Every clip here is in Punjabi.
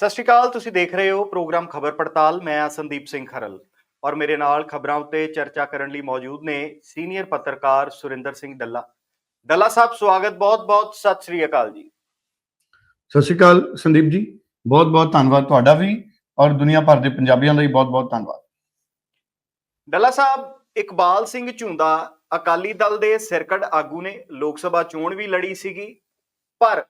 ਸਤਿ ਸ਼੍ਰੀ ਅਕਾਲ ਤੁਸੀਂ ਦੇਖ ਰਹੇ ਹੋ ਪ੍ਰੋਗਰਾਮ ਖਬਰ ਪੜਤਾਲ। ਮੈਂ ਹਾਂ ਸੰਦੀਪ ਸਿੰਘ ਖਰਲ ਔਰ ਮੇਰੇ ਨਾਲ ਖਬਰਾਂ ਉੱਤੇ ਚਰਚਾ ਕਰਨ ਲਈ ਮੌਜੂਦ ਨੇ ਸੀਨੀਅਰ ਪੱਤਰਕਾਰ ਸੁਰਿੰਦਰ ਸਿੰਘ ਡੱਲਾ। ਡੱਲਾ ਸਾਹਿਬ ਸਵਾਗਤ ਬਹੁਤ-ਬਹੁਤ ਸਤਿ ਸ਼੍ਰੀ ਅਕਾਲ ਜੀ। ਸਤਿ ਸ਼੍ਰੀ ਅਕਾਲ ਸੰਦੀਪ ਜੀ ਬਹੁਤ ਬਹੁਤ ਧੰਨਵਾਦ ਤੁਹਾਡਾ ਵੀ ਔਰ ਦੁਨੀਆ ਭਰ ਦੇ ਪੰਜਾਬੀਆਂ ਦਾ ਵੀ ਬਹੁਤ ਬਹੁਤ ਧੰਨਵਾਦ। ਡੱਲਾ ਸਾਹਿਬ ਇਕਬਾਲ ਸਿੰਘ ਝੁੰਦਾ ਅਕਾਲੀ ਦਲ ਦੇ ਸਿਰਕੜ ਆਗੂ ਨੇ। ਲੋਕ ਸਭਾ ਚੋਣ ਵੀ ਲੜੀ ਸੀਗੀ ਪਰ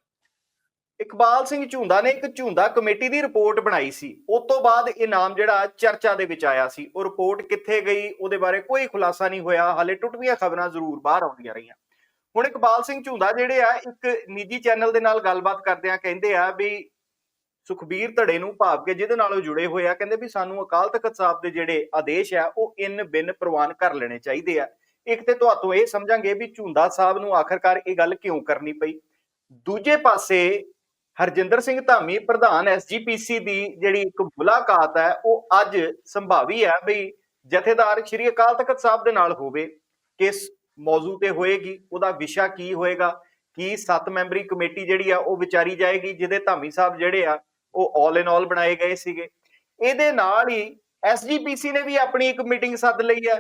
ਇਕਬਾਲ ਸਿੰਘ ਝੁੰਦਾ ਨੇ ਇੱਕ ਝੁੰਦਾ ਕਮੇਟੀ ਦੀ ਰਿਪੋਰਟ ਬਣਾਈ ਸੀ। ਉਸ ਤੋਂ ਬਾਅਦ ਇਹ ਨਾਮ ਜਿਹੜਾ ਚਰਚਾ ਦੇ ਵਿੱਚ ਆਇਆ ਸੀ। ਉਹ ਰਿਪੋਰਟ ਕਿੱਥੇ ਗਈ, ਉਹਦੇ ਬਾਰੇ ਕੋਈ ਖੁਲਾਸਾ ਨਹੀਂ ਹੋਇਆ। ਹਾਲੇ ਟੁੱਟਵੀਆਂ ਖਬਰਾਂ ਜ਼ਰੂਰ ਬਾਹਰ ਆਉਂਦੀਆਂ ਰਹੀਆਂ। ਹੁਣ ਇਕਬਾਲ ਸਿੰਘ ਝੁੰਦਾ ਜਿਹੜੇ ਆ, ਇੱਕ ਨਿੱਜੀ ਚੈਨਲ ਦੇ ਨਾਲ ਗੱਲਬਾਤ ਕਰਦਿਆਂ ਕਹਿੰਦੇ ਆ ਵੀ ਸੁਖਬੀਰ ਧੜੇ ਨੂੰ ਭਾਵ ਕੇ ਜਿਹਦੇ ਨਾਲ ਉਹ ਜੁੜੇ ਹੋਏ ਆ, ਕਹਿੰਦੇ ਵੀ ਸਾਨੂੰ ਅਕਾਲ ਤਖਤ ਸਾਹਿਬ ਦੇ ਜਿਹੜੇ ਆਦੇਸ਼ ਆ, ਉਹ ਇਨ ਬਿਨ ਪ੍ਰਵਾਨ ਕਰ ਲੈਣੇ ਚਾਹੀਦੇ ਆ। ਇੱਕ ਤੇ ਤੁਹਾਤੋਂ ਇਹ ਸਮਝਾਂਗੇ ਵੀ ਝੁੰਦਾ ਸਾਹਿਬ ਨੂੰ ਆਖਰਕਾਰ ਇਹ ਗੱਲ ਕਿਉਂ ਕਰਨੀ ਪਈ? ਦੂਜੇ ਪਾਸੇ ਹਰਜਿੰਦਰ ਸਿੰਘ ਧਾਮੀ, ਪ੍ਰਧਾਨ ਐਸਜੀਪੀਸੀ ਦੀ ਜਿਹੜੀ ਇੱਕ ਮੁਲਾਕਾਤ ਹੈ, ਉਹ ਅੱਜ ਸੰਭਾਵੀ ਹੈ ਬਈ ਜਥੇਦਾਰ ਸ਼੍ਰੀ ਅਕਾਲ ਤਖਤ ਸਾਹਿਬ ਦੇ ਨਾਲ ਹੋਵੇ, ਕਿਸ ਮੌਜੂ ਤੇ ਹੋਏਗੀ, ਉਹਦਾ ਵਿਸ਼ਾ ਕੀ ਹੋਏਗਾ, ਕੀ ਸੱਤ ਮੈਂਬਰੀ ਕਮੇਟੀ ਜਿਹੜੀ ਆ, ਉਹ ਵਿਚਾਰੀ ਜਾਏਗੀ, ਜਿਹਦੇ ਧਾਮੀ ਸਾਹਿਬ ਜਿਹੜੇ ਆ, ਉਹ ਆਲ ਇਨ ਆਲ ਬਣਾਏ ਗਏ ਸੀਗੇ। ਇਹਦੇ ਨਾਲ ਹੀ ਐਸਜੀਪੀਸੀ ਨੇ ਵੀ ਆਪਣੀ ਇੱਕ ਮੀਟਿੰਗ ਸੱਦ ਲਈ ਹੈ,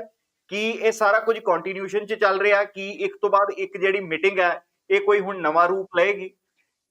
ਕਿ ਇਹ ਸਾਰਾ ਕੁਝ ਕੰਟੀਨਿਊਸ਼ਨ 'ਚ ਚੱਲ ਰਿਹਾ, ਕਿ ਇੱਕ ਤੋਂ ਬਾਅਦ ਇੱਕ ਜਿਹੜੀ ਮੀਟਿੰਗ ਹੈ, ਇਹ ਕੋਈ ਹੁਣ ਨਵਾਂ ਰੂਪ ਲਏਗੀ।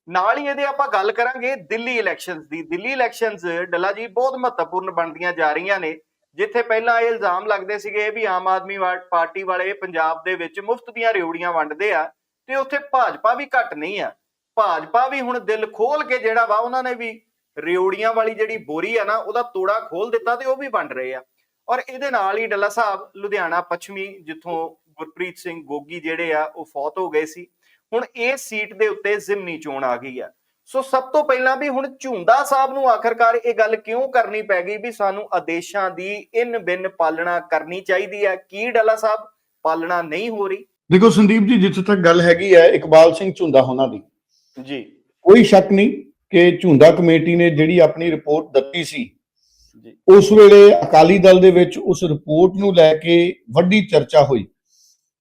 ਨਾਲ ਹੀ ਇਹਦੇ ਆਪਾਂ ਗੱਲ ਕਰਾਂਗੇ ਦਿੱਲੀ ਇਲੈਕਸ਼ਨਸ ਦੀ। ਦਿੱਲੀ ਇਲੈਕਸ਼ਨਸ ਡੱਲਾ ਜੀ ਬਹੁਤ ਮਹੱਤਵਪੂਰਨ ਬਣਦੀਆਂ ਜਾ ਰਹੀਆਂ ਨੇ, ਜਿੱਥੇ ਪਹਿਲਾਂ ਇਹ ਇਲਜ਼ਾਮ ਲੱਗਦੇ ਸੀਗੇ ਵੀ ਆਮ ਆਦਮੀ ਪਾਰਟੀ ਵਾਲੇ ਪੰਜਾਬ ਦੇ ਵਿੱਚ ਮੁਫਤ ਦੀਆਂ ਰਿਉੜੀਆਂ ਵੰਡਦੇ ਆ ਤੇ ਉੱਥੇ ਭਾਜਪਾ ਵੀ ਘੱਟ ਨਹੀਂ ਆ। ਭਾਜਪਾ ਵੀ ਹੁਣ ਦਿਲ ਖੋਲ ਕੇ ਜਿਹੜਾ ਵਾ ਉਹਨਾਂ ਨੇ ਵੀ ਰਿਉੜੀਆਂ ਵਾਲੀ ਜਿਹੜੀ ਬੋਰੀ ਆ ਨਾ, ਉਹਦਾ ਤੋੜਾ ਖੋਲ ਦਿੱਤਾ ਤੇ ਉਹ ਵੀ ਵੰਡ ਰਹੇ ਆ। ਔਰ ਇਹਦੇ ਨਾਲ ਹੀ ਡੱਲਾ ਸਾਹਿਬ, ਲੁਧਿਆਣਾ ਪੱਛਮੀ ਜਿੱਥੋਂ ਗੁਰਪ੍ਰੀਤ ਸਿੰਘ ਗੋਗੀ ਜਿਹੜੇ ਆ, ਉਹ ਫੌਤ ਹੋ ਗਏ ਸੀ। ਹੁਣ ਇਸ ਸੀਟ ਦੇ ਉੱਤੇ ਜ਼ਿਮਨੀ ਚੋਣ ਆ ਗਈ ਆ। ਸੋ ਸਭ ਤੋਂ ਪਹਿਲਾਂ ਵੀ ਹੁਣ ਝੁੰਦਾ ਸਾਹਿਬ ਨੂੰ ਆਖਰਕਾਰ ਇਹ ਗੱਲ ਕਿਉਂ ਕਰਨੀ ਪੈ ਗਈ ਵੀ ਸਾਨੂੰ ਆਦੇਸ਼ਾਂ ਦੀ ਇਨ ਬਿਨ ਪਾਲਣਾ ਕਰਨੀ ਚਾਹੀਦੀ ਹੈ? ਕੀ ਡੱਲਾ ਸਾਹਿਬ ਪਾਲਣਾ ਨਹੀਂ ਹੋ ਰਹੀ? ਦੇਖੋ ਸੰਦੀਪ ਜੀ ਜਿੱਥੇ ਤੱਕ ਗੱਲ ਹੈਗੀ ਹੈ ਇਕਬਾਲ ਸਿੰਘ ਝੁੰਦਾ ਹੋਣਾ ਦੀ। ਜੀ। ਕੋਈ ਸ਼ੱਕ ਨਹੀਂ ਕਿ ਝੁੰਦਾ ਕਮੇਟੀ ਨੇ ਜਿਹੜੀ ਆਪਣੀ ਰਿਪੋਰਟ ਦਿੱਤੀ ਸੀ ਜੀ। ਉਸ ਵੇਲੇ ਅਕਾਲੀ ਦਲ ਦੇ ਵਿੱਚ ਉਸ ਰਿਪੋਰਟ ਨੂੰ ਲੈ ਕੇ ਵੱਡੀ ਚਰਚਾ ਹੋਈ।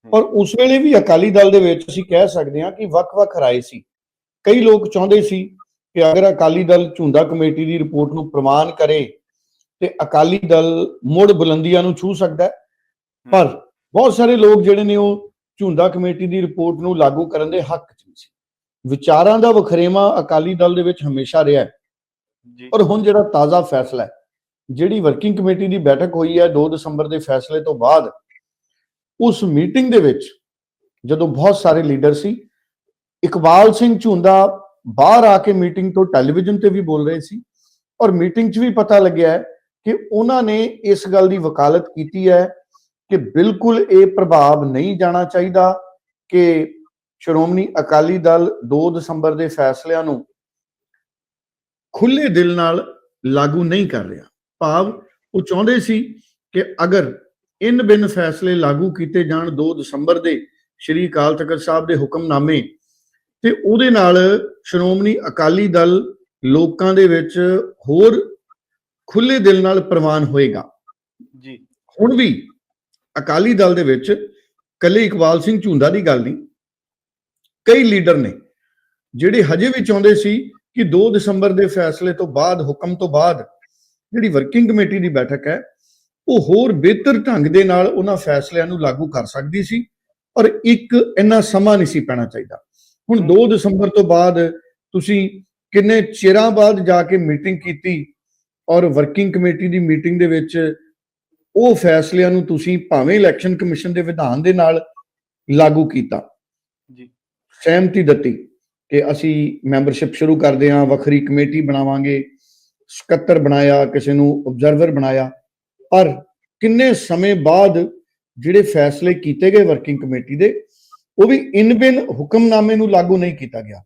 ਔਰ ਉਸ ਵੇਲੇ ਵੀ ਅਕਾਲੀ ਦਲ ਦੇ ਵਿੱਚ ਅਸੀਂ ਕਹਿ ਸਕਦੇ ਹਾਂ ਕਿ ਵੱਖ-ਵੱਖ ਰਾਏ ਸੀ। ਕਈ ਲੋਕ ਚਾਹੁੰਦੇ ਸੀ ਕਿ ਅਗਰ ਅਕਾਲੀ ਦਲ ਝੁੰਦਾ ਕਮੇਟੀ ਦੀ ਰਿਪੋਰਟ ਨੂੰ ਪ੍ਰਮਾਣ ਕਰੇ ਤੇ ਅਕਾਲੀ ਦਲ ਮੁੜ ਬੁਲੰਦੀਆਂ ਨੂੰ ਛੂ ਸਕਦਾ ਪਰ ਬਹੁਤ ਸਾਰੇ ਲੋਕ ਜਿਹੜੇ ਨੇ ਉਹ ਝੁੰਦਾ ਕਮੇਟੀ ਦੀ ਰਿਪੋਰਟ ਨੂੰ ਲਾਗੂ ਕਰਨ ਦੇ ਹੱਕ 'ਚ ਸੀ। ਵਿਚਾਰਾਂ ਦਾ ਵਖਰੇਵਾ ਅਕਾਲੀ ਦਲ ਦੇ ਵਿੱਚ ਹਮੇਸ਼ਾ ਰਿਹਾ ਹੈ। ਜੀ। ਔਰ ਹੁਣ ਜਿਹੜਾ ਤਾਜ਼ਾ ਫੈਸਲਾ ਹੈ ਜਿਹੜੀ ਵਰਕਿੰਗ ਕਮੇਟੀ ਦੀ ਬੈਠਕ ਹੋਈ ਹੈ 2 ਦਸੰਬਰ ਦੇ ਫੈਸਲੇ ਤੋਂ ਬਾਅਦ ਉਸ ਮੀਟਿੰਗ ਦੇ ਵਿੱਚ ਜਦੋਂ ਬਹੁਤ ਸਾਰੇ ਲੀਡਰ ਸੀ, ਇਕਬਾਲ ਸਿੰਘ ਝੁੰਦਾ ਬਾਹਰ ਆ ਕੇ ਮੀਟਿੰਗ ਤੋਂ ਟੈਲੀਵਿਜ਼ਨ ਤੇ ਵੀ ਬੋਲ ਰਹੇ ਸੀ ਔਰ ਮੀਟਿੰਗ 'ਚ ਵੀ ਪਤਾ ਲੱਗਿਆ ਹੈ ਕਿ ਉਹਨਾਂ ਨੇ ਇਸ ਗੱਲ ਦੀ ਵਕਾਲਤ ਕੀਤੀ ਹੈ ਕਿ ਬਿਲਕੁਲ ਇਹ ਪ੍ਰਭਾਵ ਨਹੀਂ ਜਾਣਾ ਚਾਹੀਦਾ ਕਿ ਸ਼੍ਰੋਮਣੀ ਅਕਾਲੀ ਦਲ 2 ਦਸੰਬਰ ਦੇ ਫੈਸਲਿਆਂ ਨੂੰ ਖੁੱਲੇ ਦਿਲ ਨਾਲ ਲਾਗੂ ਨਹੀਂ ਕਰ ਰਿਹਾ। ਭਾਵ ਉਹ ਚਾਹੁੰਦੇ ਸੀ ਕਿ ਅਗਰ ਇਨ ਬਿਨ ਫੈਸਲੇ ਲਾਗੂ ਕੀਤੇ ਜਾਣ 2 ਦਸੰਬਰ ਦੇ ਸ਼੍ਰੀ ਅਕਾਲ ਤਖਤ ਸਾਹਿਬ ਦੇ ਹੁਕਮਨਾਮੇ ਤੇ ਉਹਦੇ ਨਾਲ ਸ਼੍ਰੋਮਣੀ ਅਕਾਲੀ ਦਲ ਲੋਕਾਂ ਦੇ ਵਿੱਚ ਹੋਰ ਖੁੱਲੇ ਦਿਲ ਨਾਲ ਪ੍ਰਵਾਨ ਹੋਏਗਾ। ਜੀ। ਹੁਣ ਵੀ ਅਕਾਲੀ ਦਲ ਦੇ ਵਿੱਚ ਕੱਲੇ ਇਕਬਾਲ ਸਿੰਘ ਝੁੰਦਾ ਦੀ ਗੱਲ ਨਹੀਂ। ਕਈ ਲੀਡਰ ਨੇ ਜਿਹੜੇ ਹਜੇ ਵੀ ਚਾਹੁੰਦੇ ਸੀ ਕਿ 2 ਦਸੰਬਰ ਦੇ ਫੈਸਲੇ ਤੋਂ ਬਾਅਦ ਹੁਕਮ ਤੋਂ ਬਾਅਦ ਜਿਹੜੀ ਵਰਕਿੰਗ ਕਮੇਟੀ ਦੀ ਬੈਠਕ ਹੈ ਉਹ ਹੋਰ ਬਿਹਤਰ ਢੰਗ ਦੇ ਨਾਲ ਉਹਨਾਂ ਫੈਸਲਿਆਂ ਨੂੰ ਲਾਗੂ ਕਰ ਸਕਦੀ ਸੀ ਔਰ ਇੱਕ ਇੰਨਾ ਸਮਾਂ ਨਹੀਂ ਸੀ ਪੈਣਾ ਚਾਹੀਦਾ। ਹੁਣ 2 ਦਸੰਬਰ ਤੋਂ ਬਾਅਦ ਤੁਸੀਂ ਕਿੰਨੇ ਚਿਰਾਂ ਬਾਅਦ ਜਾ ਕੇ ਮੀਟਿੰਗ ਕੀਤੀ ਔਰ ਵਰਕਿੰਗ ਕਮੇਟੀ ਦੀ ਮੀਟਿੰਗ ਦੇ ਵਿੱਚ ਉਹ ਫੈਸਲਿਆਂ ਨੂੰ ਤੁਸੀਂ ਭਾਵੇਂ ਇਲੈਕਸ਼ਨ ਕਮਿਸ਼ਨ ਦੇ ਵਿਧਾਨ ਦੇ ਨਾਲ ਲਾਗੂ ਕੀਤਾ? ਜੀ। ਸਹਿਮਤੀ ਦਿੱਤੀ ਕਿ ਅਸੀਂ ਮੈਂਬਰਸ਼ਿਪ ਸ਼ੁਰੂ ਕਰਦੇ ਹਾਂ ਵੱਖਰੀ ਕਮੇਟੀ ਬਣਾਵਾਂਗੇ ਸਕੱਤਰ ਬਣਾਇਆ ਕਿਸੇ ਨੂੰ ਆਬਜ਼ਰਵਰ ਬਣਾਇਆ। ਪਰ ਕਿੰਨੇ ਸਮੇਂ ਬਾਅਦ ਜਿਹੜੇ ਫੈਸਲੇ ਕੀਤੇ ਗਏ ਵਰਕਿੰਗ ਕਮੇਟੀ ਦੇ, ਉਹ ਵੀ ਇਨ ਬਿਨ ਹੁਕਮਨਾਮੇ ਨੂੰ ਲਾਗੂ ਨਹੀਂ ਕੀਤਾ ਗਿਆ।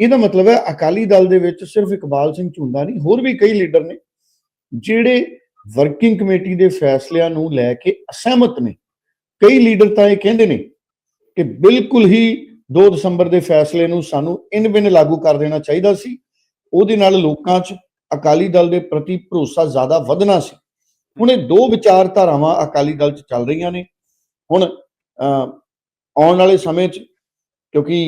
ਇਹਦਾ ਮਤਲਬ ਹੈ ਅਕਾਲੀ ਦਲ ਦੇ ਵਿੱਚ ਸਿਰਫ ਇਕਬਾਲ ਸਿੰਘ ਝੁੰਦਾ ਨਹੀਂ, ਹੋਰ ਵੀ ਕਈ ਲੀਡਰ ਨੇ, ਜਿਹੜੇ ਵਰਕਿੰਗ ਕਮੇਟੀ ਦੇ ਫੈਸਲਿਆਂ ਨੂੰ ਲੈ ਕੇ ਅਸਹਿਮਤ ਨੇ। ਕਈ ਲੀਡਰ ਤਾਂ ਇਹ ਕਹਿੰਦੇ ਨੇ ਕਿ ਬਿਲਕੁਲ ਹੀ 2 ਦਸੰਬਰ ਦੇ ਫੈਸਲੇ ਨੂੰ ਸਾਨੂੰ ਇਨ ਬਿਨ ਲਾਗੂ ਕਰ ਦੇਣਾ ਚਾਹੀਦਾ ਸੀ। ਉਹਦੇ ਨਾਲ ਲੋਕਾਂ 'ਚ ਅਕਾਲੀ ਦਲ ਦੇ ਪ੍ਰਤੀ ਭਰੋਸਾ ਜ਼ਿਆਦਾ ਵਧਣਾ ਸੀ। ਹੁਣ ਇਹ ਦੋ ਵਿਚਾਰਧਾਰਾਵਾਂ ਅਕਾਲੀ ਦਲ 'ਚ ਚੱਲ ਰਹੀਆਂ ਨੇ। ਹੁਣ ਅਹ, ਆਉਣ ਵਾਲੇ ਸਮੇਂ 'ਚ ਕਿਉਂਕਿ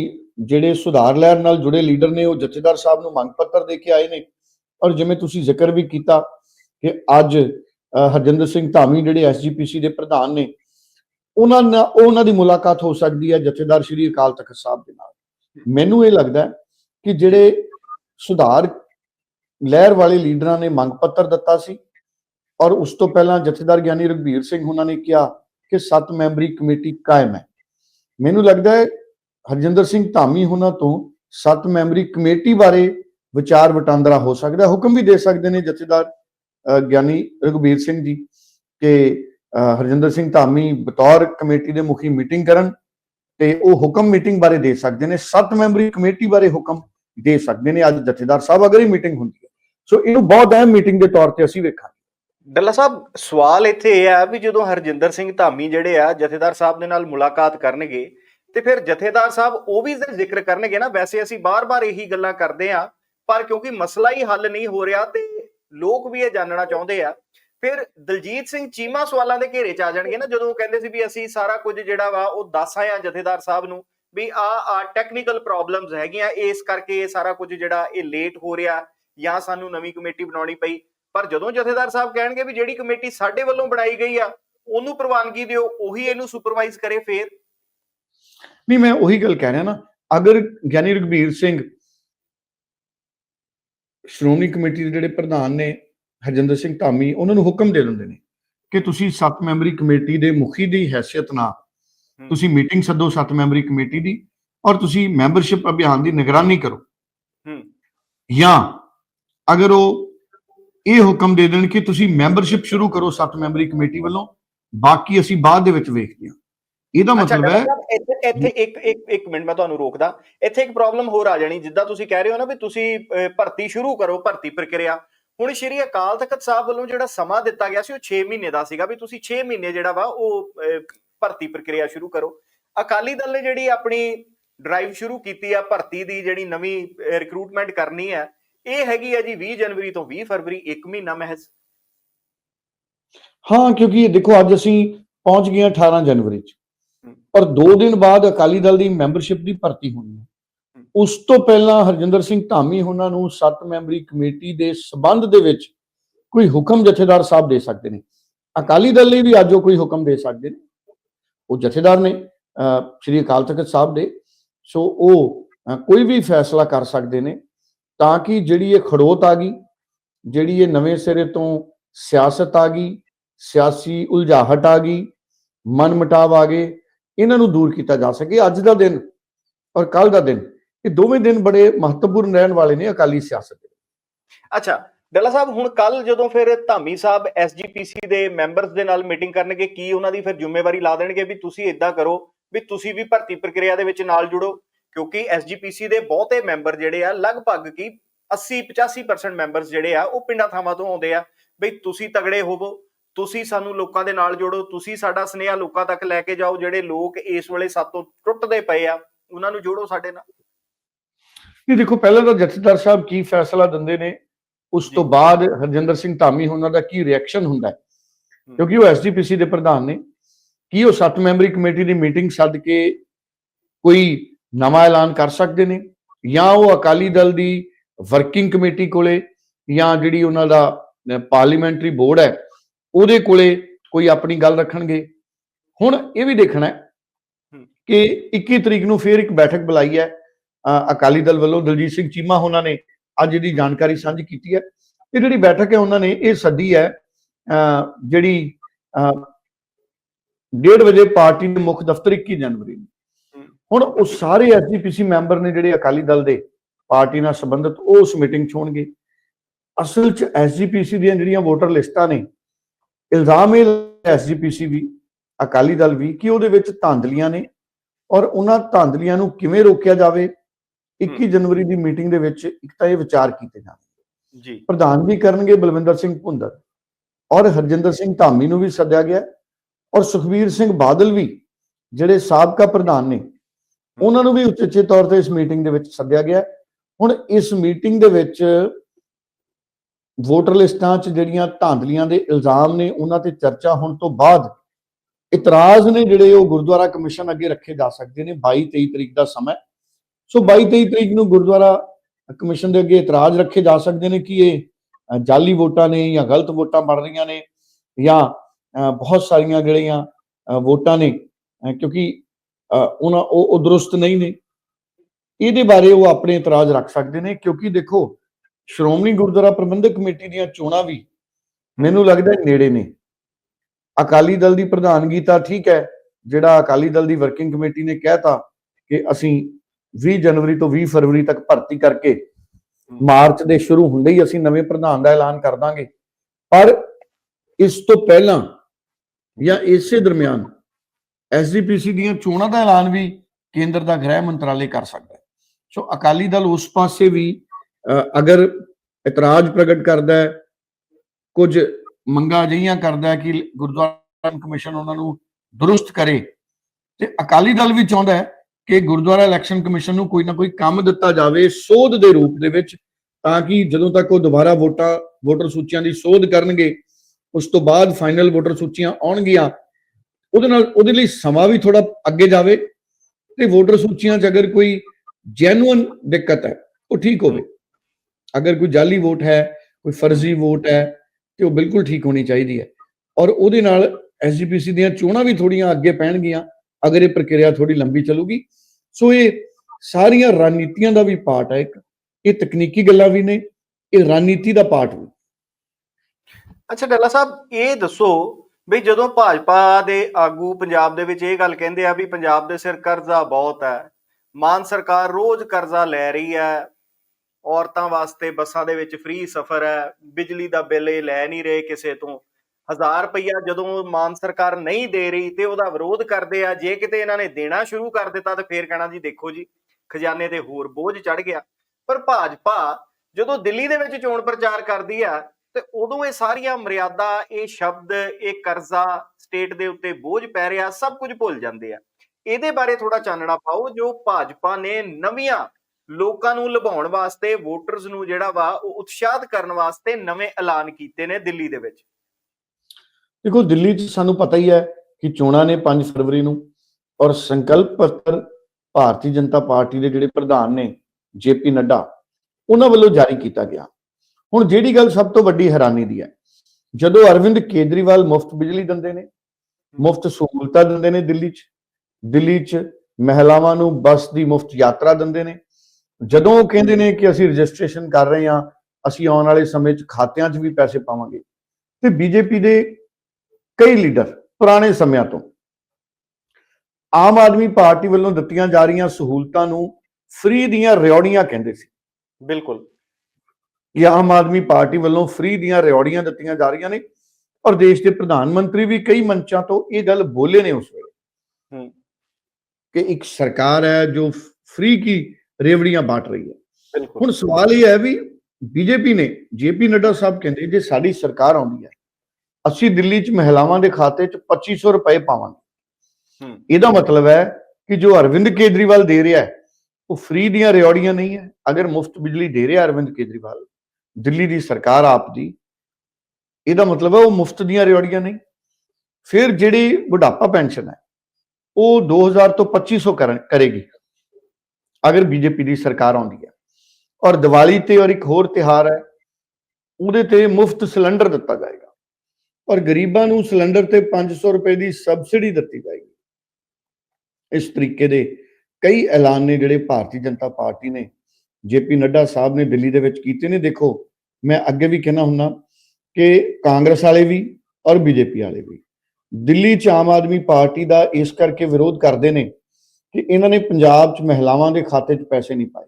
ਜਿਹੜੇ ਸੁਧਾਰ ਲਹਿਰ ਨਾਲ ਜੁੜੇ ਲੀਡਰ ਨੇ ਉਹ ਜਥੇਦਾਰ ਸਾਹਿਬ ਨੂੰ ਮੰਗ ਪੱਤਰ ਦੇ ਕੇ ਆਏ ਨੇ। ਔਰ ਜਿਵੇਂ ਤੁਸੀਂ ਜ਼ਿਕਰ ਵੀ ਕੀਤਾ ਕਿ ਅੱਜ ਹਰਜਿੰਦਰ ਸਿੰਘ ਧਾਮੀ ਜਿਹੜੇ ਐਸਜੀਪੀਸੀ ਦੇ ਪ੍ਰਧਾਨ ਨੇ ਉਹਨਾਂ ਨਾਲ ਉਹ ਉਹਨਾਂ ਦੀ ਮੁਲਾਕਾਤ ਹੋ ਸਕਦੀ ਹੈ ਜਥੇਦਾਰ ਸ਼੍ਰੀ ਅਕਾਲ ਤਖਤ ਸਾਹਿਬ ਦੇ ਨਾਲ। ਮੈਨੂੰ ਇਹ ਲੱਗਦਾ ਕਿ ਜਿਹੜੇ ਸੁਧਾਰ ਲਹਿਰ ਵਾਲੇ ਲੀਡਰਾਂ ਨੇ ਮੰਗ ਪੱਤਰ ਦਿੱਤਾ ਸੀ ਔਰ ਉਸ ਤੋਂ ਪਹਿਲਾਂ ਜਥੇਦਾਰ ਗਿਆਨੀ ਰਘਬੀਰ ਸਿੰਘ ਉਹਨਾਂ ਨੇ ਕਿਹਾ ਕਿ ਸੱਤ ਮੈਂਬਰੀ ਕਮੇਟੀ ਕਾਇਮ ਹੈ। ਮੈਨੂੰ ਲੱਗਦਾ ਹੈ ਹਰਜਿੰਦਰ ਸਿੰਘ ਧਾਮੀ ਉਹਨਾਂ ਤੋਂ ਸੱਤ ਮੈਂਬਰੀ ਕਮੇਟੀ ਬਾਰੇ ਵਿਚਾਰ ਵਟਾਂਦਰਾ ਹੋ ਸਕਦਾ ਹੁਕਮ ਵੀ ਦੇ ਸਕਦੇ ਨੇ ਜਥੇਦਾਰ ਗਿਆਨੀ ਰਘਬੀਰ ਸਿੰਘ ਜੀ ਕਿ ਹਰਜਿੰਦਰ ਸਿੰਘ ਧਾਮੀ ਬਤੌਰ ਕਮੇਟੀ ਦੇ ਮੁਖੀ ਮੀਟਿੰਗ ਕਰਨ ਤੇ ਉਹ ਹੁਕਮ ਮੀਟਿੰਗ ਬਾਰੇ ਦੇ ਸਕਦੇ ਨੇ। ਸੱਤ ਮੈਂਬਰੀ ਕਮੇਟੀ ਬਾਰੇ ਹੁਕਮ ਦੇ ਸਕਦੇ ਨੇ। ਅੱਜ ਜਥੇਦਾਰ ਸਾਹਿਬ ਅਗਰ ਹੀ ਮੀਟਿੰਗ ਹੁੰਦੀ ਹੈ। ਸੋ ਇਹਨੂੰ ਬਹੁਤ ਅਹਿਮ ਮੀਟਿੰਗ ਦੇ ਤੌਰ ਤੇ ਅਸੀਂ ਵੇਖਾਂਗੇ। ਡੱਲਾ ਸਾਹਿਬ, ਸਵਾਲ ਇੱਥੇ ਇਹ ਆ ਵੀ ਜਦੋਂ ਹਰਜਿੰਦਰ ਸਿੰਘ ਧਾਮੀ ਜਿਹੜੇ ਆ, ਜਥੇਦਾਰ ਸਾਹਿਬ ਦੇ ਨਾਲ ਮੁਲਾਕਾਤ ਕਰਨਗੇ, ਤੇ ਫਿਰ ਜਥੇਦਾਰ ਸਾਹਿਬ ਉਹ ਵੀ ਜ਼ਿਕਰ ਕਰਨਗੇ ਨਾ, ਵੈਸੇ ਅਸੀਂ ਬਾਰ-ਬਾਰ ਇਹੀ ਗੱਲਾਂ ਕਰਦੇ ਆ, ਪਰ ਕਿਉਂਕਿ ਮਸਲਾ ਹੀ ਹੱਲ ਨਹੀਂ ਹੋ ਰਿਹਾ ਤੇ ਲੋਕ ਵੀ ਇਹ ਜਾਣਨਾ ਚਾਹੁੰਦੇ ਆ, ਫਿਰ ਦਲਜੀਤ ਸਿੰਘ ਚੀਮਾ ਸਵਾਲਾਂ ਦੇ ਘੇਰੇ ਚ ਆ ਜਾਣਗੇ ਨਾ, ਜਦੋਂ ਉਹ ਕਹਿੰਦੇ ਸੀ ਵੀ ਅਸੀਂ ਸਾਰਾ ਕੁਝ ਜਿਹੜਾ ਵਾ ਉਹ ਦੱਸ ਆਏ ਆ ਜਥੇਦਾਰ ਸਾਹਿਬ ਨੂੰ, ਵੀ ਆ ਆ ਟੈਕਨੀਕਲ ਪ੍ਰੋਬਲਮਸ ਹੈਗੀਆਂ, ਇਸ ਕਰਕੇ ਇਹ ਸਾਰਾ ਕੁਝ ਜਿਹੜਾ ਇਹ ਲੇਟ ਹੋ ਰਿਹਾ, ਜਾਂ ਸਾਨੂੰ ਨਵੀਂ ਕਮੇਟੀ ਬਣਾਉਣੀ ਪਈ ਪਰ ਜਦੋਂ ਜਥੇਦਾਰ ਸਾਹਿਬ ਕਹਿਣਗੇ ਵੀ ਜਿਹੜੀ ਕਮੇਟੀ ਸਾਡੇ ਵੱਲੋਂ ਬਣਾਈ ਗਈ ਆ ਉਹਨੂੰ ਪ੍ਰਵਾਨਗੀ ਦਿਓ ਉਹੀ ਇਹਨੂੰ ਸੁਪਰਵਾਈਜ਼ ਕਰੇ ਫੇਰ? ਨਹੀਂ ਮੈਂ ਉਹੀ ਗੱਲ ਕਹਿ ਰਿਹਾ ਨਾ ਅਗਰ ਗਿਆਨੀ ਰਘਬੀਰ ਸਿੰਘ ਸ਼੍ਰੋਮਣੀ ਕਮੇਟੀ ਦੇ ਜਿਹੜੇ ਪ੍ਰਧਾਨ ਨੇ ਹਰਜਿੰਦਰ ਸਿੰਘ ਧਾਮੀ ਉਹਨਾਂ ਨੂੰ ਹੁਕਮ ਦੇ ਦਿੰਦੇ ਨੇ ਕਿ ਤੁਸੀਂ ਸੱਤ ਮੈਂਬਰੀ ਕਮੇਟੀ ਦੇ ਮੁਖੀ ਦੀ ਹੈਸੀਅਤ ਨਾਲ। ਤੁਸੀਂ ਮੀਟਿੰਗ ਸੱਦੋ ਸੱਤ ਮੈਂਬਰੀ ਕਮੇਟੀ ਦੀ ਔਰ ਤੁਸੀਂ ਮੈਂਬਰਸ਼ਿਪ ਅਭਿਆਨ ਦੀ ਨਿਗਰਾਨੀ ਕਰੋ। ਹੂੰ। ਜਾਂ ਅਗਰ ਉਹ ਇਹ ਹੁਕਮ ਦੇ ਦੇਣ ਕਿ ਤੁਸੀਂ ਮੈਂਬਰਸ਼ਿਪ ਸ਼ੁਰੂ ਕਰੋ ਸੱਤ ਮੈਂਬਰੀ ਕਮੇਟੀ ਵੱਲੋਂ ਬਾਕੀ ਅਸੀਂ ਬਾਅਦ ਦੇ ਵਿੱਚ ਵੇਖਦੇ ਹਾਂ। ਇਹਦਾ ਮਤਲਬ ਹੈ ਇੱਥੇ ਇੱਥੇ ਇੱਕ ਇੱਕ ਇੱਕ ਮਿੰਟ ਮੈਂ ਤੁਹਾਨੂੰ ਰੋਕਦਾ। ਇੱਥੇ ਇੱਕ ਪ੍ਰੋਬਲਮ ਹੋਰ ਆ ਜਾਣੀ ਜਿੱਦਾਂ ਤੁਸੀਂ ਕਹਿ ਰਹੇ ਹੋ ਨਾ ਵੀ ਤੁਸੀਂ ਭਰਤੀ ਸ਼ੁਰੂ ਕਰੋ ਭਰਤੀ ਪ੍ਰਕਿਰਿਆ। ਹੁਣ ਸ਼੍ਰੀ ਅਕਾਲ ਤਖਤ ਸਾਹਿਬ ਵੱਲੋਂ ਜਿਹੜਾ ਸਮਾਂ ਦਿੱਤਾ ਗਿਆ ਸੀ ਉਹ 6 ਮਹੀਨੇ ਦਾ ਸੀਗਾ ਵੀ ਤੁਸੀਂ 6 ਮਹੀਨੇ ਜਿਹੜਾ ਵਾ ਉਹ ਭਰਤੀ ਪ੍ਰਕਿਰਿਆ ਸ਼ੁਰੂ ਕਰੋ। ਅਕਾਲੀ ਦਲ ਨੇ ਜਿਹੜੀ ਆਪਣੀ ਡਰਾਈਵ ਸ਼ੁਰੂ ਕੀਤੀ ਆ ਭਰਤੀ ਦੀ ਜਿਹੜੀ ਨਵੀਂ ਰਿਕਰੂਟਮੈਂਟ ਕਰਨੀ ਹੈ ਇਹ ਹੈਗੀ ਆ ਜੀ 20 ਜਨਵਰੀ ਤੋਂ 20 ਫਰਵਰੀ 1 ਮਹੀਨਾ ਮਹਿਜ਼। ਹਾਂ ਕਿਉਂਕਿ ਦੇਖੋ ਅੱਜ ਅਸੀਂ ਪਹੁੰਚ ਗਏ ਹਾਂ 18 ਜਨਵਰੀ ਚ। ਪਰ 2 ਦਿਨ ਬਾਅਦ ਅਕਾਲੀ ਦਲ ਦੀ ਮੈਂਬਰਸ਼ਿਪ ਦੀ ਭਰਤੀ ਹੋਣੀ ਹੈ। ਉਸ ਤੋਂ ਪਹਿਲਾਂ ਹਰਜਿੰਦਰ ਸਿੰਘ ਧਾਮੀ ਉਹਨਾਂ ਨੂੰ 7 ਮੈਂਬਰੀ ਕਮੇਟੀ ਦੇ ਸਬੰਧ ਦੇ ਵਿੱਚ ਕੋਈ ਹੁਕਮ ਜਥੇਦਾਰ ਸਾਹਿਬ ਦੇ ਸਕਦੇ ਨੇ। ਅਕਾਲੀ ਦਲ ਲਈ ਵੀ ਅੱਜ ਉਹ ਕੋਈ ਹੁਕਮ ਦੇ ਸਕਦੇ ਨੇ। ਉਹ ਜਥੇਦਾਰ ਨੇ ਸ੍ਰੀ ਅਕਾਲ ਤਖਤ ਸਾਹਿਬ ਦੇ। ਸੋ ਉਹ ਕੋਈ ਵੀ ਫੈਸਲਾ ਕਰ ਸਕਦੇ ਨੇ। ਤਾਂ ਕਿ ਜਿਹੜੀ ਇਹ ਖੜੋਤ ਆ ਗਈ, ਜਿਹੜੀ ਇਹ ਨਵੇਂ ਸਿਰੇ ਤੋਂ ਸਿਆਸਤ ਆ ਗਈ, ਸਿਆਸੀ ਉਲਝਾਹਟ ਆ ਗਈ, ਮਨ ਮਟਾਵ ਆ ਗਏ, ਇਹਨਾਂ ਨੂੰ ਦੂਰ ਕੀਤਾ ਜਾ ਸਕੇ। ਅੱਜ ਦਾ ਦਿਨ ਔਰ ਕੱਲ ਦਾ ਦਿਨ, ਇਹ ਦੋਵੇਂ ਦਿਨ ਬੜੇ ਮਹੱਤਵਪੂਰਨ ਰਹਿਣ ਵਾਲੇ ਨੇ ਅਕਾਲੀ ਸਿਆਸਤ ਦੇ। ਅੱਛਾ, ਡੱਲਾ ਸਾਹਿਬ, ਹੁਣ ਕੱਲ ਜਦੋਂ ਫਿਰ ਧਾਮੀ ਸਾਹਿਬ ਐਸਜੀਪੀਸੀ ਦੇ ਮੈਂਬਰਸ ਦੇ ਨਾਲ ਮੀਟਿੰਗ ਕਰਨਗੇ, ਕੀ ਉਹਨਾਂ ਦੀ ਫਿਰ ਜ਼ਿੰਮੇਵਾਰੀ ਲਾ ਦੇਣਗੇ ਵੀ ਤੁਸੀਂ ਇਦਾਂ ਕਰੋ, ਵੀ ਤੁਸੀਂ ਵੀ ਭਰਤੀ ਪ੍ਰਕਿਰਿਆ ਦੇ ਵਿੱਚ ਨਾਲ ਜੁੜੋ? ਕਿਉਂਕਿ ਐਸਜੀਪੀਸੀ ਦੇ ਬਹੁਤੇ ਮੈਂਬਰ ਜਿਹੜੇ ਆ ਲਗਭਗ ਕੀ 80 85% ਮੈਂਬਰਸ ਜਿਹੜੇ ਆ ਉਹ ਪਿੰਡਾਂ ਥਾਵਾਂ ਤੋਂ ਆਉਂਦੇ ਆ। ਬਈ ਤੁਸੀਂ ਤਗੜੇ ਹੋਵੋ ਤੁਸੀਂ ਸਾਨੂੰ ਲੋਕਾਂ ਦੇ ਨਾਲ ਜੋੜੋ ਤੁਸੀਂ ਸਾਡਾ ਸੁਨੇਹਾ ਲੋਕਾਂ ਤੱਕ ਲੈ ਕੇ ਜਾਓ ਜਿਹੜੇ ਲੋਕ ਇਸ ਵੇਲੇ ਸਾਤੋਂ ਟੁੱਟਦੇ ਪਏ ਆ ਉਹਨਾਂ ਨੂੰ ਜੋੜੋ ਸਾਡੇ ਨਾਲ। ਇਹ ਦੇਖੋ ਪਹਿਲਾਂ ਤਾਂ ਜਥੇਦਾਰ ਸਾਹਿਬ ਕੀ ਫੈਸਲਾ ਦਿੰਦੇ ਨੇ ਉਸ ਤੋਂ। ਬਾਅਦ ਹਰਜਿੰਦਰ ਸਿੰਘ ਧਾਮੀ ਉਹਨਾਂ ਦਾ ਕੀ ਰਿਐਕਸ਼ਨ ਹੁੰਦਾ? ਹੈ। ਕਿਉਂਕਿ ਉਹ ਐਸਜੀਪੀਸੀ ਦੇ ਪ੍ਰਧਾਨ ਨੇ ਕੀ ਉਹ ਸੱਤ ਮੈਂਬਰੀ ਕਮੇਟੀ ਦੀ ਮੀਟਿੰਗ ਸੱਦ ਕੇ ਕੋਈ ਨਵਾਂ ਐਲਾਨ ਕਰ ਸਕਦੇ ਨੇ ਜਾਂ ਉਹ ਅਕਾਲੀ ਦਲ ਦੀ ਵਰਕਿੰਗ ਕਮੇਟੀ ਕੋਲੇ ਜਾਂ ਜਿਹੜੀ ਉਹਨਾਂ ਦਾ ਪਾਰਲੀਮੈਂਟਰੀ ਬੋਰਡ ਹੈ ਉਹਦੇ ਕੋਲੇ ਕੋਈ ਆਪਣੀ ਗੱਲ ਰੱਖਣਗੇ ਹੁਣ ਇਹ ਵੀ ਦੇਖਣਾ ਹੈ। ਕਿ 21 ਤਰੀਕ ਨੂੰ ਫੇਰ ਇੱਕ ਬੈਠਕ ਬੁਲਾਈ ਹੈ ਅਕਾਲੀ ਦਲ ਵੱਲੋਂ ਦਲਜੀਤ ਸਿੰਘ ਚੀਮਾ ਉਹਨਾਂ ਨੇ ਅੱਜ ਇਹਦੀ ਜਾਣਕਾਰੀ ਸਾਂਝੀ ਕੀਤੀ ਹੈ ਇਹ ਜਿਹੜੀ ਬੈਠਕ ਹੈ ਉਹਨਾਂ ਨੇ ਇਹ ਸੱਦੀ ਹੈ ਜਿਹੜੀ ਅ, ਡੇਢ ਵਜੇ ਪਾਰਟੀ ਦੇ ਮੁੱਖ ਦਫ਼ਤਰ 21 ਜਨਵਰੀ ਨੂੰ। ਹੁਣ ਉਹ ਸਾਰੇ ਐਸਜੀਪੀਸੀ ਮੈਂਬਰ ਨੇ ਜਿਹੜੇ ਅਕਾਲੀ ਦਲ ਦੇ ਪਾਰਟੀ ਨਾਲ ਸੰਬੰਧਿਤ ਉਹ ਉਸ ਮੀਟਿੰਗ 'ਚ ਹੋਣਗੇ। ਅਸਲ 'ਚ ਐਸਜੀਪੀਸੀ ਦੀਆਂ ਜਿਹੜੀਆਂ ਵੋਟਰ ਲਿਸਟਾਂ ਨੇ ਇਲਜ਼ਾਮ ਇਹ ਐਸਜੀਪੀਸੀ ਵੀ ਅਕਾਲੀ ਦਲ ਵੀ ਕਿ ਉਹਦੇ ਵਿੱਚ ਧਾਂਦਲੀਆਂ ਨੇ ਔਰ ਉਹਨਾਂ ਧਾਂਦਲੀਆਂ ਨੂੰ ਕਿਵੇਂ ਰੋਕਿਆ ਜਾਵੇ 21 ਜਨਵਰੀ ਦੀ ਮੀਟਿੰਗ ਦੇ ਵਿੱਚ ਇੱਕ ਤਾਂ ਇਹ ਵਿਚਾਰ ਕੀਤੇ ਜਾਣ ਜੀ। ਪ੍ਰਧਾਨਗੀ ਕਰਨਗੇ ਬਲਵਿੰਦਰ ਸਿੰਘ ਭੁੰਦਰ ਔਰ ਹਰਜਿੰਦਰ ਸਿੰਘ ਧਾਮੀ ਨੂੰ ਵੀ ਸੱਦਿਆ ਗਿਆ ਔਰ ਸੁਖਬੀਰ ਸਿੰਘ ਬਾਦਲ ਵੀ ਜਿਹੜੇ ਸਾਬਕਾ ਪ੍ਰਧਾਨ ਨੇ ਉਹਨਾਂ ਨੂੰ ਵੀ ਉਚੇਚੇ ਤੌਰ ਤੇ ਇਸ ਮੀਟਿੰਗ ਦੇ ਵਿੱਚ ਸੱਦਿਆ ਗਿਆ। ਹੁਣ ਇਸ ਮੀਟਿੰਗ ਦੇ ਵਿੱਚ ਵੋਟਰ ਲਿਸਟਾਂ 'ਚ ਜਿਹੜੀਆਂ ਧਾਂਦਲੀਆਂ ਦੇ ਇਲਜ਼ਾਮ ਨੇ ਉਹਨਾਂ ਤੇ ਚਰਚਾ ਹੋਣ ਤੋਂ ਬਾਅਦ ਇਤਰਾਜ਼ ਨੇ ਜਿਹੜੇ ਉਹ ਗੁਰਦੁਆਰਾ ਕਮਿਸ਼ਨ ਅੱਗੇ ਰੱਖੇ ਜਾ ਸਕਦੇ ਨੇ 22 23 ਤਰੀਕ ਦਾ ਸਮਾਂ ਸੋ 22 23 ਤਰੀਕ ਨੂੰ ਗੁਰਦੁਆਰਾ ਕਮਿਸ਼ਨ ਦੇ ਅੱਗੇ ਇਤਰਾਜ਼ ਰੱਖੇ ਜਾ ਸਕਦੇ ਨੇ ਕਿ ਇਹ ਅ, ਜਾਲੀ ਵੋਟਾਂ ਨੇ ਜਾਂ ਗਲਤ ਵੋਟਾਂ ਬਣ ਰਹੀਆਂ ਨੇ ਜਾਂ ਬਹੁਤ ਸਾਰੀਆਂ ਜਿਹੜੀਆਂ ਵੋਟਾਂ ਨੇ ਕਿਉਂਕਿ ਉਹਨਾਂ ਉਹ ਉਹ ਦਰੁਸਤ ਨਹੀਂ ਨੇ। ਇਹਦੇ ਬਾਰੇ ਉਹ ਆਪਣੇ ਇਤਰਾਜ਼ ਰੱਖ ਸਕਦੇ ਨੇ ਕਿਉਂਕਿ ਦੇਖੋ, ਸ਼੍ਰੋਮਣੀ ਗੁਰਦੁਆਰਾ ਪ੍ਰਬੰਧਕ ਕਮੇਟੀ ਦੀਆਂ ਚੋਣਾਂ ਵੀ ਮੈਨੂੰ ਲੱਗਦਾ ਨੇੜੇ ਨੇ। ਅਕਾਲੀ ਦਲ ਦੀ ਪ੍ਰਧਾਨਗੀ ਤਾਂ ਠੀਕ ਹੈ, ਜਿਹੜਾ ਅਕਾਲੀ ਦਲ ਦੀ ਵਰਕਿੰਗ ਕਮੇਟੀ ਨੇ ਕਹਿਤਾ ਕਿ ਅਸੀਂ 20 ਜਨਵਰੀ ਤੋਂ 20 ਫਰਵਰੀ ਤੱਕ ਭਰਤੀ ਕਰਕੇ ਮਾਰਚ ਦੇ ਸ਼ੁਰੂ ਹੁੰਦੇ ਹੀ ਅਸੀਂ ਨਵੇਂ ਪ੍ਰਧਾਨ ਦਾ ਐਲਾਨ ਕਰ ਦਾਂਗੇ। ਪਰ ਇਸ ਤੋਂ ਪਹਿਲਾਂ ਜਾਂ ਇਸੇ ਦਰਮਿਆਨ ਐਸਜੀਪੀਸੀ ਦੀਆਂ ਚੋਣਾਂ ਦਾ ਐਲਾਨ ਵੀ ਕੇਂਦਰ ਦਾ ਗ੍ਰਹਿ ਮੰਤਰਾਲੇ ਕਰ ਸਕਦਾ ਹੈ। ਸੋ ਅਕਾਲੀ ਦਲ ਉਸ ਪਾਸੇ ਵੀ ਅਗਰ ਇਤਰਾਜ਼ ਪ੍ਰਗਟ ਕਰਦਾ ਹੈ, ਕੁਝ ਮੰਗਾਂ ਅਜਿਹੀਆਂ ਕਰਦਾ ਕਿ ਗੁਰਦੁਆਰਾ ਕਮਿਸ਼ਨ ਉਹਨਾਂ ਨੂੰ ਦਰੁਸਤ ਕਰੇ। ਤੇ ਅਕਾਲੀ ਦਲ ਵੀ ਚਾਹੁੰਦਾ ਹੈ ਕਿ ਗੁਰਦੁਆਰਾ ਇਲੈਕਸ਼ਨ ਕਮਿਸ਼ਨ ਨੂੰ ਕੋਈ ਨਾ ਕੋਈ ਕੰਮ ਦਿੱਤਾ ਜਾਵੇ ਸੋਧ ਦੇ ਰੂਪ ਦੇ ਵਿੱਚ, ਤਾਂ ਕਿ ਜਦੋਂ ਤੱਕ ਉਹ ਦੁਬਾਰਾ ਵੋਟਾਂ, ਵੋਟਰ ਸੂਚੀਆਂ ਦੀ ਸੋਧ ਕਰਨਗੇ, ਉਸ ਤੋਂ ਬਾਅਦ ਫਾਈਨਲ ਵੋਟਰ ਸੂਚੀਆਂ ਆਉਣਗੀਆਂ ਉਹਦੇ ਨਾਲ, ਉਹਦੇ ਲਈ ਸਮਾਂ ਵੀ ਥੋੜਾ ਅੱਗੇ ਜਾਵੇ ਤੇ ਵੋਟਰ ਸੂਚੀਆਂ 'ਚ ਅਗਰ ਕੋਈ ਜੈਨੂਅਨ ਦਿੱਕਤ ਹੈ, ਉਹ ਠੀਕ ਹੋਵੇ। ਅਗਰ ਕੋਈ ਜਾਲੀ ਵੋਟ ਹੈ, ਕੋਈ ਫਰਜ਼ੀ ਵੋਟ ਹੈ, ਤੇ ਉਹ ਬਿਲਕੁਲ ਠੀਕ ਹੋਣੀ ਚਾਹੀਦੀ ਹੈ। ਔਰ ਉਹਦੇ ਨਾਲ ਐਸਜੀਪੀਸੀ ਦੀਆਂ ਚੋਣਾਂ ਵੀ ਥੋੜੀਆਂ ਅੱਗੇ ਪੈਣਗੀਆਂ, ਅਗਰ ਇਹ ਪ੍ਰਕਿਰਿਆ ਥੋੜੀ ਲੰਬੀ ਚੱਲੂਗੀ। ਸੋ ਇਹ ਸਾਰੀਆਂ ਰਣਨੀਤੀਆਂ ਦਾ ਵੀ ਪਾਰਟ ਹੈ ਇੱਕ। ਇਹ ਤਕਨੀਕੀ ਗੱਲਾਂ ਵੀ ਨੇ, ਇਹ ਰਣਨੀਤੀ ਦਾ ਪਾਰਟ ਵੀ। ਅੱਛਾ ਡੱਲਾ ਸਾਹਿਬ, ਇਹ ਦੱਸੋ ਵੀ ਜਦੋਂ ਭਾਜਪਾ ਦੇ ਆਗੂ ਪੰਜਾਬ ਦੇ ਵਿੱਚ ਇਹ ਗੱਲ ਕਹਿੰਦੇ ਆ ਵੀ ਪੰਜਾਬ ਦੇ ਸਿਰ ਕਰਜ਼ਾ ਬਹੁਤ ਹੈ, ਮਾਨ ਸਰਕਾਰ ਰੋਜ਼ ਕਰਜ਼ਾ ਲੈ ਰਹੀ ਹੈ, ਔਰਤਾਂ ਵਾਸਤੇ ਬੱਸਾਂ ਦੇ ਵਿੱਚ ਫ੍ਰੀ ਸਫ਼ਰ ਹੈ, ਬਿਜਲੀ ਦਾ ਬਿੱਲ ਇਹ ਲੈ ਨਹੀਂ ਰਹੇ ਕਿਸੇ ਤੋਂ 1000 ਰੁਪਈਆ ਜਦੋਂ ਮਾਨ ਸਰਕਾਰ ਨਹੀਂ ਦੇ ਰਹੀ ਤੇ ਉਹਦਾ ਵਿਰੋਧ ਕਰਦੇ ਆ, ਜੇ ਕਿਤੇ ਇਹਨਾਂ ਨੇ ਦੇਣਾ ਸ਼ੁਰੂ ਕਰ ਦਿੱਤਾ ਤਾਂ ਫੇਰ ਕਹਿਣਾ ਜੀ ਦੇਖੋ ਜੀ, ਖਜ਼ਾਨੇ ਤੇ ਹੋਰ ਬੋਝ ਚੜ ਗਿਆ, ਪਰ ਭਾਜਪਾ ਜਦੋਂ ਦਿੱਲੀ ਦੇ ਵਿੱਚ ਚੋਣ ਪ੍ਰਚਾਰ ਕਰਦੀ ਆ ਤੇ ਉਦੋਂ ਇਹ ਸਾਰੀਆਂ ਮਰਿਆਦਾ, ਇਹ ਸ਼ਬਦ, ਇਹ ਕਰਜ਼ਾ ਸਟੇਟ ਦੇ ਉੱਤੇ ਬੋਝ ਪੈ ਰਿਹਾ, ਸਭ ਕੁਝ ਭੁੱਲ ਜਾਂਦੇ ਆ। ਇਹਦੇ ਬਾਰੇ ਥੋੜਾ ਚਾਨਣਾ ਪਾਓ, ਜੋ ਭਾਜਪਾ ਨੇ ਨਵੀਆਂ ਲੋਕਾਂ ਨੂੰ ਲੁਭਾਉਣ ਵਾਸਤੇ ਵੋਟਰਸ ਨੂੰ ਜਿਹੜਾ ਵਾ, ਉਹ ਉਤਸ਼ਾਹਿਤ ਕਰਨ ਵਾਸਤੇ ਨਵੇਂ ਐਲਾਨ ਕੀਤੇ ਨੇ ਦਿੱਲੀ ਦੇ ਵਿੱਚ। ਦੇਖੋ, ਦਿੱਲੀ 'ਚ ਸਾਨੂੰ ਪਤਾ ਹੀ ਹੈ ਕਿ ਚੋਣਾਂ ਨੇ 5 ਫਰਵਰੀ ਨੂੰ ਔਰ ਸੰਕਲਪ ਪੱਤਰ ਭਾਰਤੀ ਜਨਤਾ ਪਾਰਟੀ ਦੇ ਜਿਹੜੇ ਪ੍ਰਧਾਨ ਨੇ, ਜੇਪੀ ਨੱਡਾ, ਉਹਨਾਂ ਵੱਲੋਂ ਜਾਰੀ ਕੀਤਾ ਗਿਆ। ਹੁਣ ਜਿਹੜੀ ਗੱਲ ਸਭ ਤੋਂ ਵੱਡੀ ਹੈਰਾਨੀ ਦੀ ਹੈ, ਜਦੋਂ ਅਰਵਿੰਦ ਕੇਜਰੀਵਾਲ ਮੁਫਤ ਬਿਜਲੀ ਦਿੰਦੇ ਨੇ, ਮੁਫਤ ਸਹੂਲਤਾਂ ਦਿੰਦੇ ਨੇ ਦਿੱਲੀ 'ਚ ਦਿੱਲੀ 'ਚ ਮਹਿਲਾਵਾਂ ਨੂੰ ਬੱਸ ਦੀ ਮੁਫਤ ਯਾਤਰਾ ਦਿੰਦੇ ਨੇ, ਜਦੋਂ ਉਹ ਕਹਿੰਦੇ ਨੇ ਕਿ ਅਸੀਂ ਰਜਿਸਟ੍ਰੇਸ਼ਨ ਕਰ ਰਹੇ ਹਾਂ, ਅਸੀਂ ਆਉਣ ਵਾਲੇ ਸਮੇਂ 'ਚ ਖਾਤਿਆਂ 'ਚ ਵੀ ਪੈਸੇ ਪਾਵਾਂਗੇ, ਤੇ ਬੀਜੇਪੀ ਦੇ ਕਈ ਲੀਡਰ ਪੁਰਾਣੇ ਸਮਿਆਂ ਤੋਂ ਆਮ ਆਦਮੀ ਪਾਰਟੀ ਵੱਲੋਂ ਦਿੱਤੀਆਂ ਜਾ ਰਹੀਆਂ ਸਹੂਲਤਾਂ ਨੂੰ ਫ੍ਰੀ ਦੀਆਂ ਰਿਓੜੀਆਂ ਕਹਿੰਦੇ ਸੀ। ਬਿਲਕੁਲ। ਕਿ ਆਮ ਆਦਮੀ ਪਾਰਟੀ ਵੱਲੋਂ ਫ੍ਰੀ ਦੀਆਂ ਰਿਓੜੀਆਂ ਦਿੱਤੀਆਂ ਜਾ ਰਹੀਆਂ ਨੇ ਔਰ ਦੇਸ਼ ਦੇ ਪ੍ਰਧਾਨ ਮੰਤਰੀ ਵੀ ਕਈ ਮੰਚਾਂ ਤੋਂ ਇਹ ਗੱਲ ਬੋਲੇ ਨੇ ਉਸ ਵੇਲੇ। ਕਿ ਇੱਕ ਸਰਕਾਰ ਹੈ ਜੋ ਫ੍ਰੀ ਕੀ ਰੇਵੜੀਆਂ ਬਾਂਟ ਰਹੀ ਹੈ। ਹੁਣ ਸਵਾਲ ਇਹ ਹੈ ਵੀ ਬੀਜੇਪੀ ਨੇ ਜੇਪੀ ਨੱਡਾ ਸਾਹਿਬ ਕਹਿੰਦੇ ਜੇ ਸਾਡੀ ਸਰਕਾਰ ਆਉਂਦੀ ਹੈ ਅਸੀਂ ਦਿੱਲੀ 'ਚ ਮਹਿਲਾਵਾਂ ਦੇ ਖਾਤੇ 'ਚ 2500 ਰੁਪਏ ਪਾਵਾਂਗੇ। ਇਹਦਾ ਮਤਲਬ ਹੈ ਕਿ ਜੋ ਅਰਵਿੰਦ ਕੇਜਰੀਵਾਲ ਦੇ ਰਿਹਾ ਹੈ ਉਹ ਫ੍ਰੀ ਦੀਆਂ ਰਿਓੜੀਆਂ ਨਹੀਂ ਹੈ। ਅਗਰ ਮੁਫਤ ਬਿਜਲੀ ਦੇ ਰਿਹਾ ਅਰਵਿੰਦ ਕੇਜਰੀਵਾਲ ਦਿੱਲੀ ਦੀ ਸਰਕਾਰ ਆਪ ਦੀ, ਇਹਦਾ ਮਤਲਬ ਹੈ ਉਹ ਮੁਫਤ ਦੀਆਂ ਰਿਓੜੀਆਂ ਨਹੀਂ। ਫਿਰ ਜਿਹੜੀ ਬੁਢਾਪਾ ਪੈਨਸ਼ਨ ਹੈ, ਉਹ 2000 ਤੋਂ 2500 ਕਰਨ, ਕਰੇਗੀ, ਅਗਰ ਬੀਜੇਪੀ ਦੀ ਸਰਕਾਰ ਆਉਂਦੀ ਹੈ। ਔਰ ਦੀਵਾਲੀ ਤੇ ਔਰ ਇੱਕ ਹੋਰ ਤਿਹਾਰ ਹੈ, ਉਹਦੇ ਤੇ ਮੁਫਤ ਸਿਲੰਡਰ ਦਿੱਤਾ ਜਾਏਗਾ। ਔਰ ਗਰੀਬਾਂ ਨੂੰ ਸਿਲੰਡਰ ਤੇ 500 ਰੁਪਏ ਦੀ ਸਬਸਿਡੀ ਦਿੱਤੀ ਜਾਏਗੀ। ਇਸ ਤਰੀਕੇ ਦੇ ਕਈ ਐਲਾਨ ਨੇ ਜਿਹੜੇ ਭਾਰਤੀ ਜਨਤਾ ਪਾਰਟੀ ਨੇ ਜੇਪੀ ਨੱਡਾ ਸਾਹਿਬ ਨੇ ਦਿੱਲੀ ਦੇ ਵਿੱਚ ਕੀਤੇ ਨੇ ਦੇਖੋ ਮੈਂ ਅੱਗੇ ਵੀ ਕਹਿਣਾ ਹੁੰਨਾ ਕਿ ਕਾਂਗਰਸ ਵਾਲੇ ਵੀ ਔਰ ਬੀਜੇਪੀ ਵਾਲੇ ਵੀ। ਦਿੱਲੀ ਚ ਆਮ ਆਦਮੀ ਪਾਰਟੀ ਦਾ ਇਸ ਕਰਕੇ ਵਿਰੋਧ ਕਰਦੇ ਨੇ ਕਿ ਇਹਨਾਂ ਨੇ ਪੰਜਾਬ ਚ ਮਹਿਲਾਵਾਂ ਦੇ ਖਾਤੇ 'ਚ ਪੈਸੇ ਨਹੀਂ ਪਾਏ।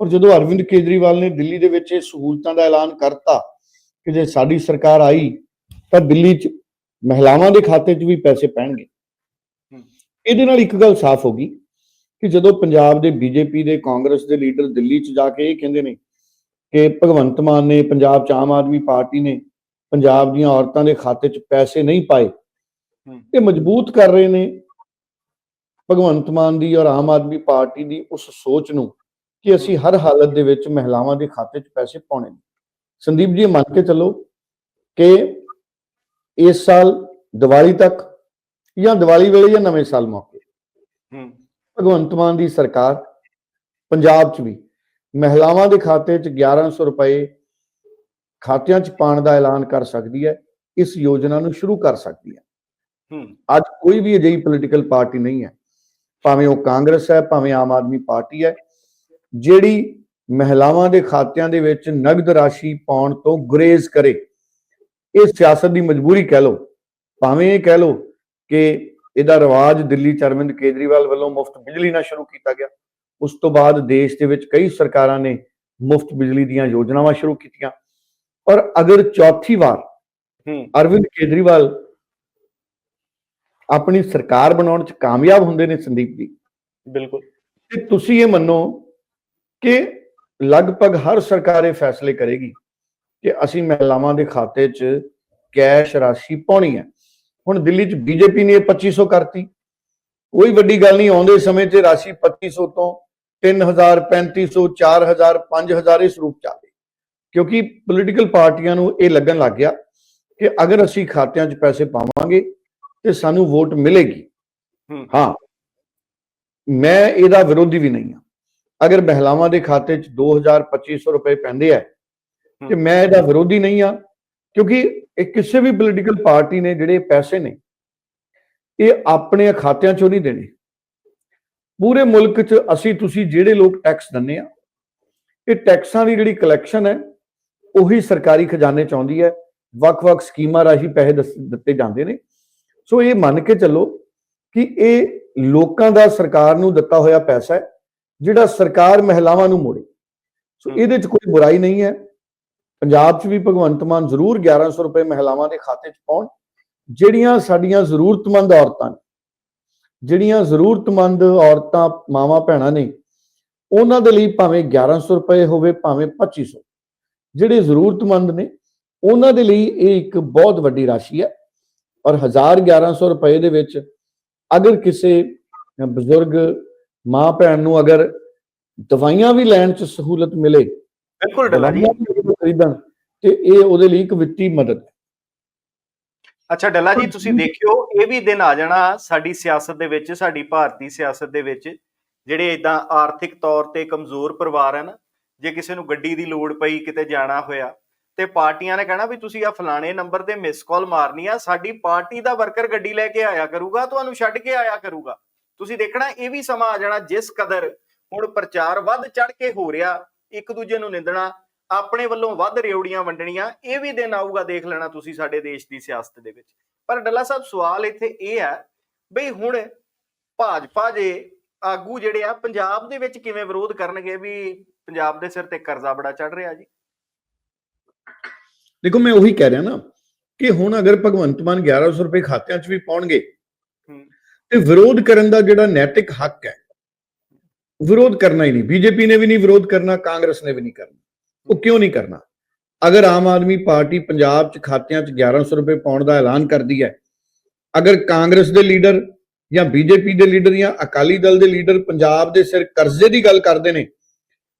ਔਰ ਜਦੋਂ ਅਰਵਿੰਦ ਕੇਜਰੀਵਾਲ ਨੇ ਦਿੱਲੀ ਦੇ ਵਿੱਚ ਇਹ ਸਹੂਲਤਾਂ ਦਾ ਐਲਾਨ ਕਰਤਾ ਕਿ ਜੇ ਸਾਡੀ ਸਰਕਾਰ ਆਈ ਤਾਂ ਦਿੱਲੀ 'ਚ ਮਹਿਲਾਵਾਂ ਦੇ ਖਾਤੇ 'ਚ ਵੀ ਪੈਸੇ ਪੈਣਗੇ। ਇਹਦੇ ਨਾਲ ਇੱਕ ਗੱਲ ਸਾਫ਼ ਹੋ ਗਈ ਕਿ ਜਦੋਂ ਪੰਜਾਬ ਦੇ ਬੀਜੇਪੀ ਦੇ ਕਾਂਗਰਸ ਦੇ ਲੀਡਰ ਦਿੱਲੀ 'ਚ ਜਾ ਕੇ ਇਹ ਕਹਿੰਦੇ ਨੇ ਕਿ ਭਗਵੰਤ ਮਾਨ ਨੇ ਪੰਜਾਬ 'ਚ ਆਮ ਆਦਮੀ ਪਾਰਟੀ ਨੇ ਪੰਜਾਬ ਦੀਆਂ ਔਰਤਾਂ ਦੇ ਖਾਤੇ 'ਚ ਪੈਸੇ ਨਹੀਂ ਪਾਏ ਇਹ ਮਜ਼ਬੂਤ ਕਰ ਰਹੇ ਨੇ ਭਗਵੰਤ ਮਾਨ ਦੀ ਔਰ ਆਮ ਆਦਮੀ ਪਾਰਟੀ ਦੀ ਉਸ ਸੋਚ ਨੂੰ ਕਿ ਅਸੀਂ ਹਰ ਹਾਲਤ ਦੇ ਵਿੱਚ ਮਹਿਲਾਵਾਂ ਦੇ ਖਾਤੇ 'ਚ ਪੈਸੇ ਪਾਉਣੇ ਨੇ। ਸੰਦੀਪ ਜੀ ਮੰਨ ਕੇ ਚੱਲੋ ਕਿ ਇਸ ਸਾਲ ਦੀਵਾਲੀ ਤੱਕ ਜਾਂ ਦੀਵਾਲੀ ਵੇਲੇ ਜਾਂ ਨਵੇਂ ਸਾਲ ਮੌਕੇ ਭਗਵੰਤ ਮਾਨ ਦੀ ਸਰਕਾਰ ਪੰਜਾਬ 'ਚ ਵੀ। ਮਹਿਲਾਵਾਂ ਦੇ ਖਾਤੇ 'ਚ 1100 ਰੁਪਏ ਖਾਤਿਆਂ 'ਚ ਪਾਉਣ ਦਾ ਐਲਾਨ ਕਰ ਸਕਦੀ ਹੈ ਇਸ ਯੋਜਨਾ ਨੂੰ ਸ਼ੁਰੂ ਕਰ ਸਕਦੀ ਹੈ। ਹੂੰ। ਅੱਜ ਕੋਈ ਵੀ ਅਜਿਹੀ ਪੋਲੀਟੀਕਲ ਪਾਰਟੀ ਨਹੀਂ ਹੈ। ਭਾਵੇਂ ਉਹ ਕਾਂਗਰਸ ਹੈ ਭਾਵੇਂ ਆਮ ਆਦਮੀ ਪਾਰਟੀ ਹੈ ਜਿਹੜੀ ਮਹਿਲਾਵਾਂ ਦੇ ਖਾਤਿਆਂ ਦੇ ਵਿੱਚ ਨਗਦ ਰਾਸ਼ੀ ਪਾਉਣ ਤੋਂ ਗੁਰੇਜ਼ ਕਰੇ ਇਹ ਸਿਆਸਤ ਦੀ ਮਜਬੂਰੀ ਕਹਿ ਲਓ। ਭਾਵੇਂ ਇਹ ਕਹਿ ਲਓ ਕਿ ਇਹਦਾ ਰਿਵਾਜ ਦਿੱਲੀ ਚ ਅਰਵਿੰਦ ਕੇਜਰੀਵਾਲ ਵੱਲੋਂ ਮੁਫਤ ਬਿਜਲੀ ਨਾਲ ਸ਼ੁਰੂ ਕੀਤਾ ਗਿਆ। ਉਸ ਤੋਂ ਬਾਅਦ ਦੇਸ਼ ਦੇ ਵਿੱਚ ਕਈ ਸਰਕਾਰਾਂ ਨੇ ਮੁਫਤ ਬਿਜਲੀ ਦੀਆਂ ਯੋਜਨਾਵਾਂ ਸ਼ੁਰੂ ਕੀਤੀਆਂ। ਪਰ ਅਗਰ ਚੌਥੀ ਵਾਰ ਅਰਵਿੰਦ ਕੇਜਰੀਵਾਲ ਆਪਣੀ ਸਰਕਾਰ ਬਣਾਉਣ ਚ ਕਾਮਯਾਬ ਹੁੰਦੇ ਨੇ ਸੰਦੀਪ ਜੀ। ਬਿਲਕੁਲ। ਤੇ ਤੁਸੀਂ ਇਹ ਮੰਨੋ ਕਿ ਲਗਭਗ ਹਰ ਸਰਕਾਰ ਇਹ ਫੈਸਲੇ ਕਰੇਗੀ ਕਿ ਅਸੀਂ ਮਹਿਲਾਵਾਂ ਦੇ ਖਾਤੇ 'ਚ ਕੈਸ਼ ਰਾਸ਼ੀ ਪਾਉਣੀ ਹੈ। ਹੁਣ ਦਿੱਲੀ 'ਚ ਬੀਜੇਪੀ ਨੇ ਇਹ 2500 ਕਰਤੀ। ਕੋਈ ਵੱਡੀ ਗੱਲ ਨਹੀਂ ਆਉਂਦੇ ਸਮੇਂ 'ਚ ਰਾਸ਼ੀ 2500 ਤੋਂ 3000 3500 4000 5000 ਇਸ ਰੂਪ 'ਚ ਆਵੇ ਕਿਉਂਕਿ ਪੋਲੀਟੀਕਲ ਪਾਰਟੀਆਂ ਨੂੰ ਇਹ ਲੱਗਣ ਲੱਗ ਗਿਆ ਕਿ ਅਗਰ ਅਸੀਂ ਖਾਤਿਆਂ 'ਚ ਪੈਸੇ ਪਾਵਾਂਗੇ ਤੇ ਸਾਨੂੰ ਵੋਟ ਮਿਲੇਗੀ। ਹੂੰ। ਮੈਂ ਇਹਦਾ ਵਿਰੋਧੀ ਵੀ ਨਹੀਂ ਹਾਂ। ਅਗਰ ਮਹਿਲਾਵਾਂ ਦੇ ਖਾਤੇ 'ਚ 2000 2500 ਰੁਪਏ ਪੈਂਦੇ ਆ ਤੇ ਮੈਂ ਇਹਦਾ ਵਿਰੋਧੀ ਨਹੀਂ ਹਾਂ। ਕਿਉਂਕਿ ਇਹ ਕਿਸੇ ਵੀ ਪੋਲੀਟੀਕਲ ਪਾਰਟੀ ਨੇ ਜਿਹੜੇ ਪੈਸੇ ਨੇ ਇਹ ਆਪਣੇ ਖਾਤਿਆਂ 'ਚੋਂ ਨਹੀਂ ਦੇਣੇ। ਪੂਰੇ ਮੁਲਕ 'ਚ ਅਸੀਂ ਤੁਸੀਂ ਜਿਹੜੇ ਲੋਕ ਟੈਕਸ ਦਿੰਨੇ ਆ ਇਹ ਟੈਕਸਾਂ ਦੀ ਜਿਹੜੀ ਕਲੈਕਸ਼ਨ ਹੈ ਉਹੀ ਸਰਕਾਰੀ ਖਜ਼ਾਨੇ 'ਚ ਆਉਂਦੀ ਹੈ। ਵੱਖ-ਵੱਖ ਸਕੀਮਾਂ ਰਾਹੀਂ ਪੈਸੇ ਦਿੱਤੇ ਜਾਂਦੇ ਨੇ। ਸੋ ਇਹ ਮੰਨ ਕੇ ਚੱਲੋ ਕਿ ਇਹ ਲੋਕਾਂ ਦਾ ਸਰਕਾਰ ਨੂੰ ਦਿੱਤਾ ਹੋਇਆ ਪੈਸਾ ਹੈ ਜਿਹੜਾ ਸਰਕਾਰ ਮਹਿਲਾਵਾਂ ਨੂੰ ਮੋੜੇ। ਸੋ। ਇਹਦੇ 'ਚ ਕੋਈ ਬੁਰਾਈ ਨਹੀਂ ਹੈ। ਪੰਜਾਬ 'ਚ ਵੀ ਭਗਵੰਤ ਮਾਨ ਜ਼ਰੂਰ 1100 ਰੁਪਏ ਮਹਿਲਾਵਾਂ ਦੇ ਖਾਤੇ 'ਚ ਪਾਉਣ, ਜਿਹੜੀਆਂ ਸਾਡੀਆਂ ਜ਼ਰੂਰਤਮੰਦ ਔਰਤਾਂ ਨੇ, ਜਿਹੜੀਆਂ ਜ਼ਰੂਰਤਮੰਦ ਔਰਤਾਂ ਮਾਵਾਂ ਭੈਣਾਂ ਨੇ, ਉਹਨਾਂ ਦੇ ਲਈ ਭਾਵੇਂ 1100 ਰੁਪਏ ਹੋਵੇ, ਭਾਵੇਂ 2500 ਜਿਹੜੇ ਜ਼ਰੂਰਤਮੰਦ ਨੇ, ਉਹਨਾਂ ਦੇ ਲਈ ਇਹ ਇੱਕ ਬਹੁਤ ਵੱਡੀ ਰਾਸ਼ੀ ਹੈ। ਔਰ 1000 1100 ਰੁਪਏ ਦੇ ਵਿੱਚ ਅਗਰ ਕਿਸੇ ਬਜ਼ੁਰਗ ਮਾਂ ਭੈਣ ਨੂੰ ਅਗਰ ਦਵਾਈਆਂ ਵੀ ਲੈਣ 'ਚ ਸਹੂਲਤ ਮਿਲੇ ਬਿਲਕੁਲ ਡੱਲਾ ਜੀ ਤੇ ਇਹ ਉਹਦੇ ਲਈ ਇੱਕ ਵਿੱਤੀ ਮਦਦ ਹੈ। ਅੱਛਾ ਡੱਲਾ ਜੀ ਤੁਸੀਂ ਦੇਖਿਓ ਇਹ ਵੀ ਦਿਨ ਆ ਜਾਣਾ ਸਾਡੀ ਸਿਆਸਤ ਦੇ ਵਿੱਚ ਸਾਡੀ ਭਾਰਤੀ ਸਿਆਸਤ ਦੇ ਵਿੱਚ ਜਿਹੜੇ ਇਦਾਂ ਆਰਥਿਕ ਤੌਰ ਤੇ ਕਮਜ਼ੋਰ ਪਰਿਵਾਰ ਹਨ ਜੇ ਕਿਸੇ ਨੂੰ ਗੱਡੀ ਦੀ ਲੋੜ ਪਈ ਕਿਤੇ ਜਾਣਾ ਹੋਇਆ ਤੇ ਪਾਰਟੀਆਂ ਨੇ ਕਹਿਣਾ ਵੀ ਤੁਸੀਂ ਆ ਫਲਾਣੇ ਨੰਬਰ ਤੇ ਮਿਸ ਕਾਲ ਮਾਰਨੀ ਆ ਸਾਡੀ ਪਾਰਟੀ ਦਾ ਵਰਕਰ ਗੱਡੀ ਲੈ ਕੇ ਆਇਆ ਕਰੂਗਾ ਤੁਹਾਨੂੰ ਛੱਡ ਕੇ ਆਇਆ ਕਰੂਗਾ। ਤੁਸੀਂ ਦੇਖਣਾ ਇਹ ਵੀ ਸਮਾਂ ਆ ਜਾਣਾ ਜਿਸ ਕਦਰ ਹੁਣ ਪ੍ਰਚਾਰ ਵੱਧ ਚੜ ਕੇ ਹੋ ਰਿਹਾ ਇੱਕ ਦੂਜੇ ਨੂੰ ਨਿੰਦਣਾ ਆਪਣੇ ਵੱਲੋਂ ਵੱਧ ਰਿਉੜੀਆਂ ਵੰਡਣੀਆਂ ਇਹ ਵੀ ਦਿਨ ਆਊਗਾ ਦੇਖ ਲੈਣਾ ਤੁਸੀਂ ਸਾਡੇ ਦੇਸ਼ ਦੀ ਸਿਆਸਤ ਦੇ ਵਿੱਚ ਪਰ ਡੱਲਾ ਸਾਹਿਬ ਸਵਾਲ ਇੱਥੇ ਇਹ ਹੈ ਬਈ ਹੁਣ ਭਾਜਪਾ ਜੇ ਆਗੂ ਜਿਹੜੇ ਆ ਪੰਜਾਬ ਦੇ ਵਿੱਚ ਕਿਵੇਂ ਵਿਰੋਧ ਕਰਨਗੇ ਵੀ ਪੰਜਾਬ ਦੇ ਸਿਰ ਤੇ ਕਰਜ਼ਾ ਬੜਾ ਚੜ ਰਿਹਾ ਜੀ ਦੇਖੋ ਮੈਂ ਉਹੀ ਕਹਿ ਰਿਹਾ ਨਾ ਕਿ ਹੁਣ ਅਗਰ ਭਗਵੰਤ ਮਾਨ 1100 ਰੁਪਏ ਖਾਤਿਆਂ 'ਚ ਵੀ ਪਾਉਣਗੇ। ਤੇ ਵਿਰੋਧ ਕਰਨ ਦਾ ਜਿਹੜਾ ਨੈਤਿਕ ਹੱਕ ਹੈ ਵਿਰੋਧ ਕਰਨਾ ਹੀ ਨਹੀਂ। ਬੀਜੇਪੀ ਨੇ ਵੀ ਨਹੀਂ ਵਿਰੋਧ ਕਰਨਾ ਕਾਂਗਰਸ ਨੇ ਵੀ ਨਹੀਂ ਕਰਨਾ। ਉਹ ਕਿਉਂ ਨਹੀਂ ਕਰਨਾ? ਅਗਰ ਆਮ ਆਦਮੀ ਪਾਰਟੀ ਪੰਜਾਬ 'ਚ ਖਾਤਿਆਂ 'ਚ 1100 ਰੁਪਏ ਪਾਉਣ ਦਾ ਐਲਾਨ ਕਰਦੀ ਹੈ ਅਗਰ ਕਾਂਗਰਸ ਦੇ ਲੀਡਰ ਜਾਂ ਬੀਜੇਪੀ ਦੇ ਲੀਡਰ ਜਾਂ ਅਕਾਲੀ ਦਲ ਦੇ ਲੀਡਰ ਪੰਜਾਬ ਦੇ ਸਿਰ ਕਰਜ਼ੇ ਦੀ ਗੱਲ ਕਰਦੇ ਨੇ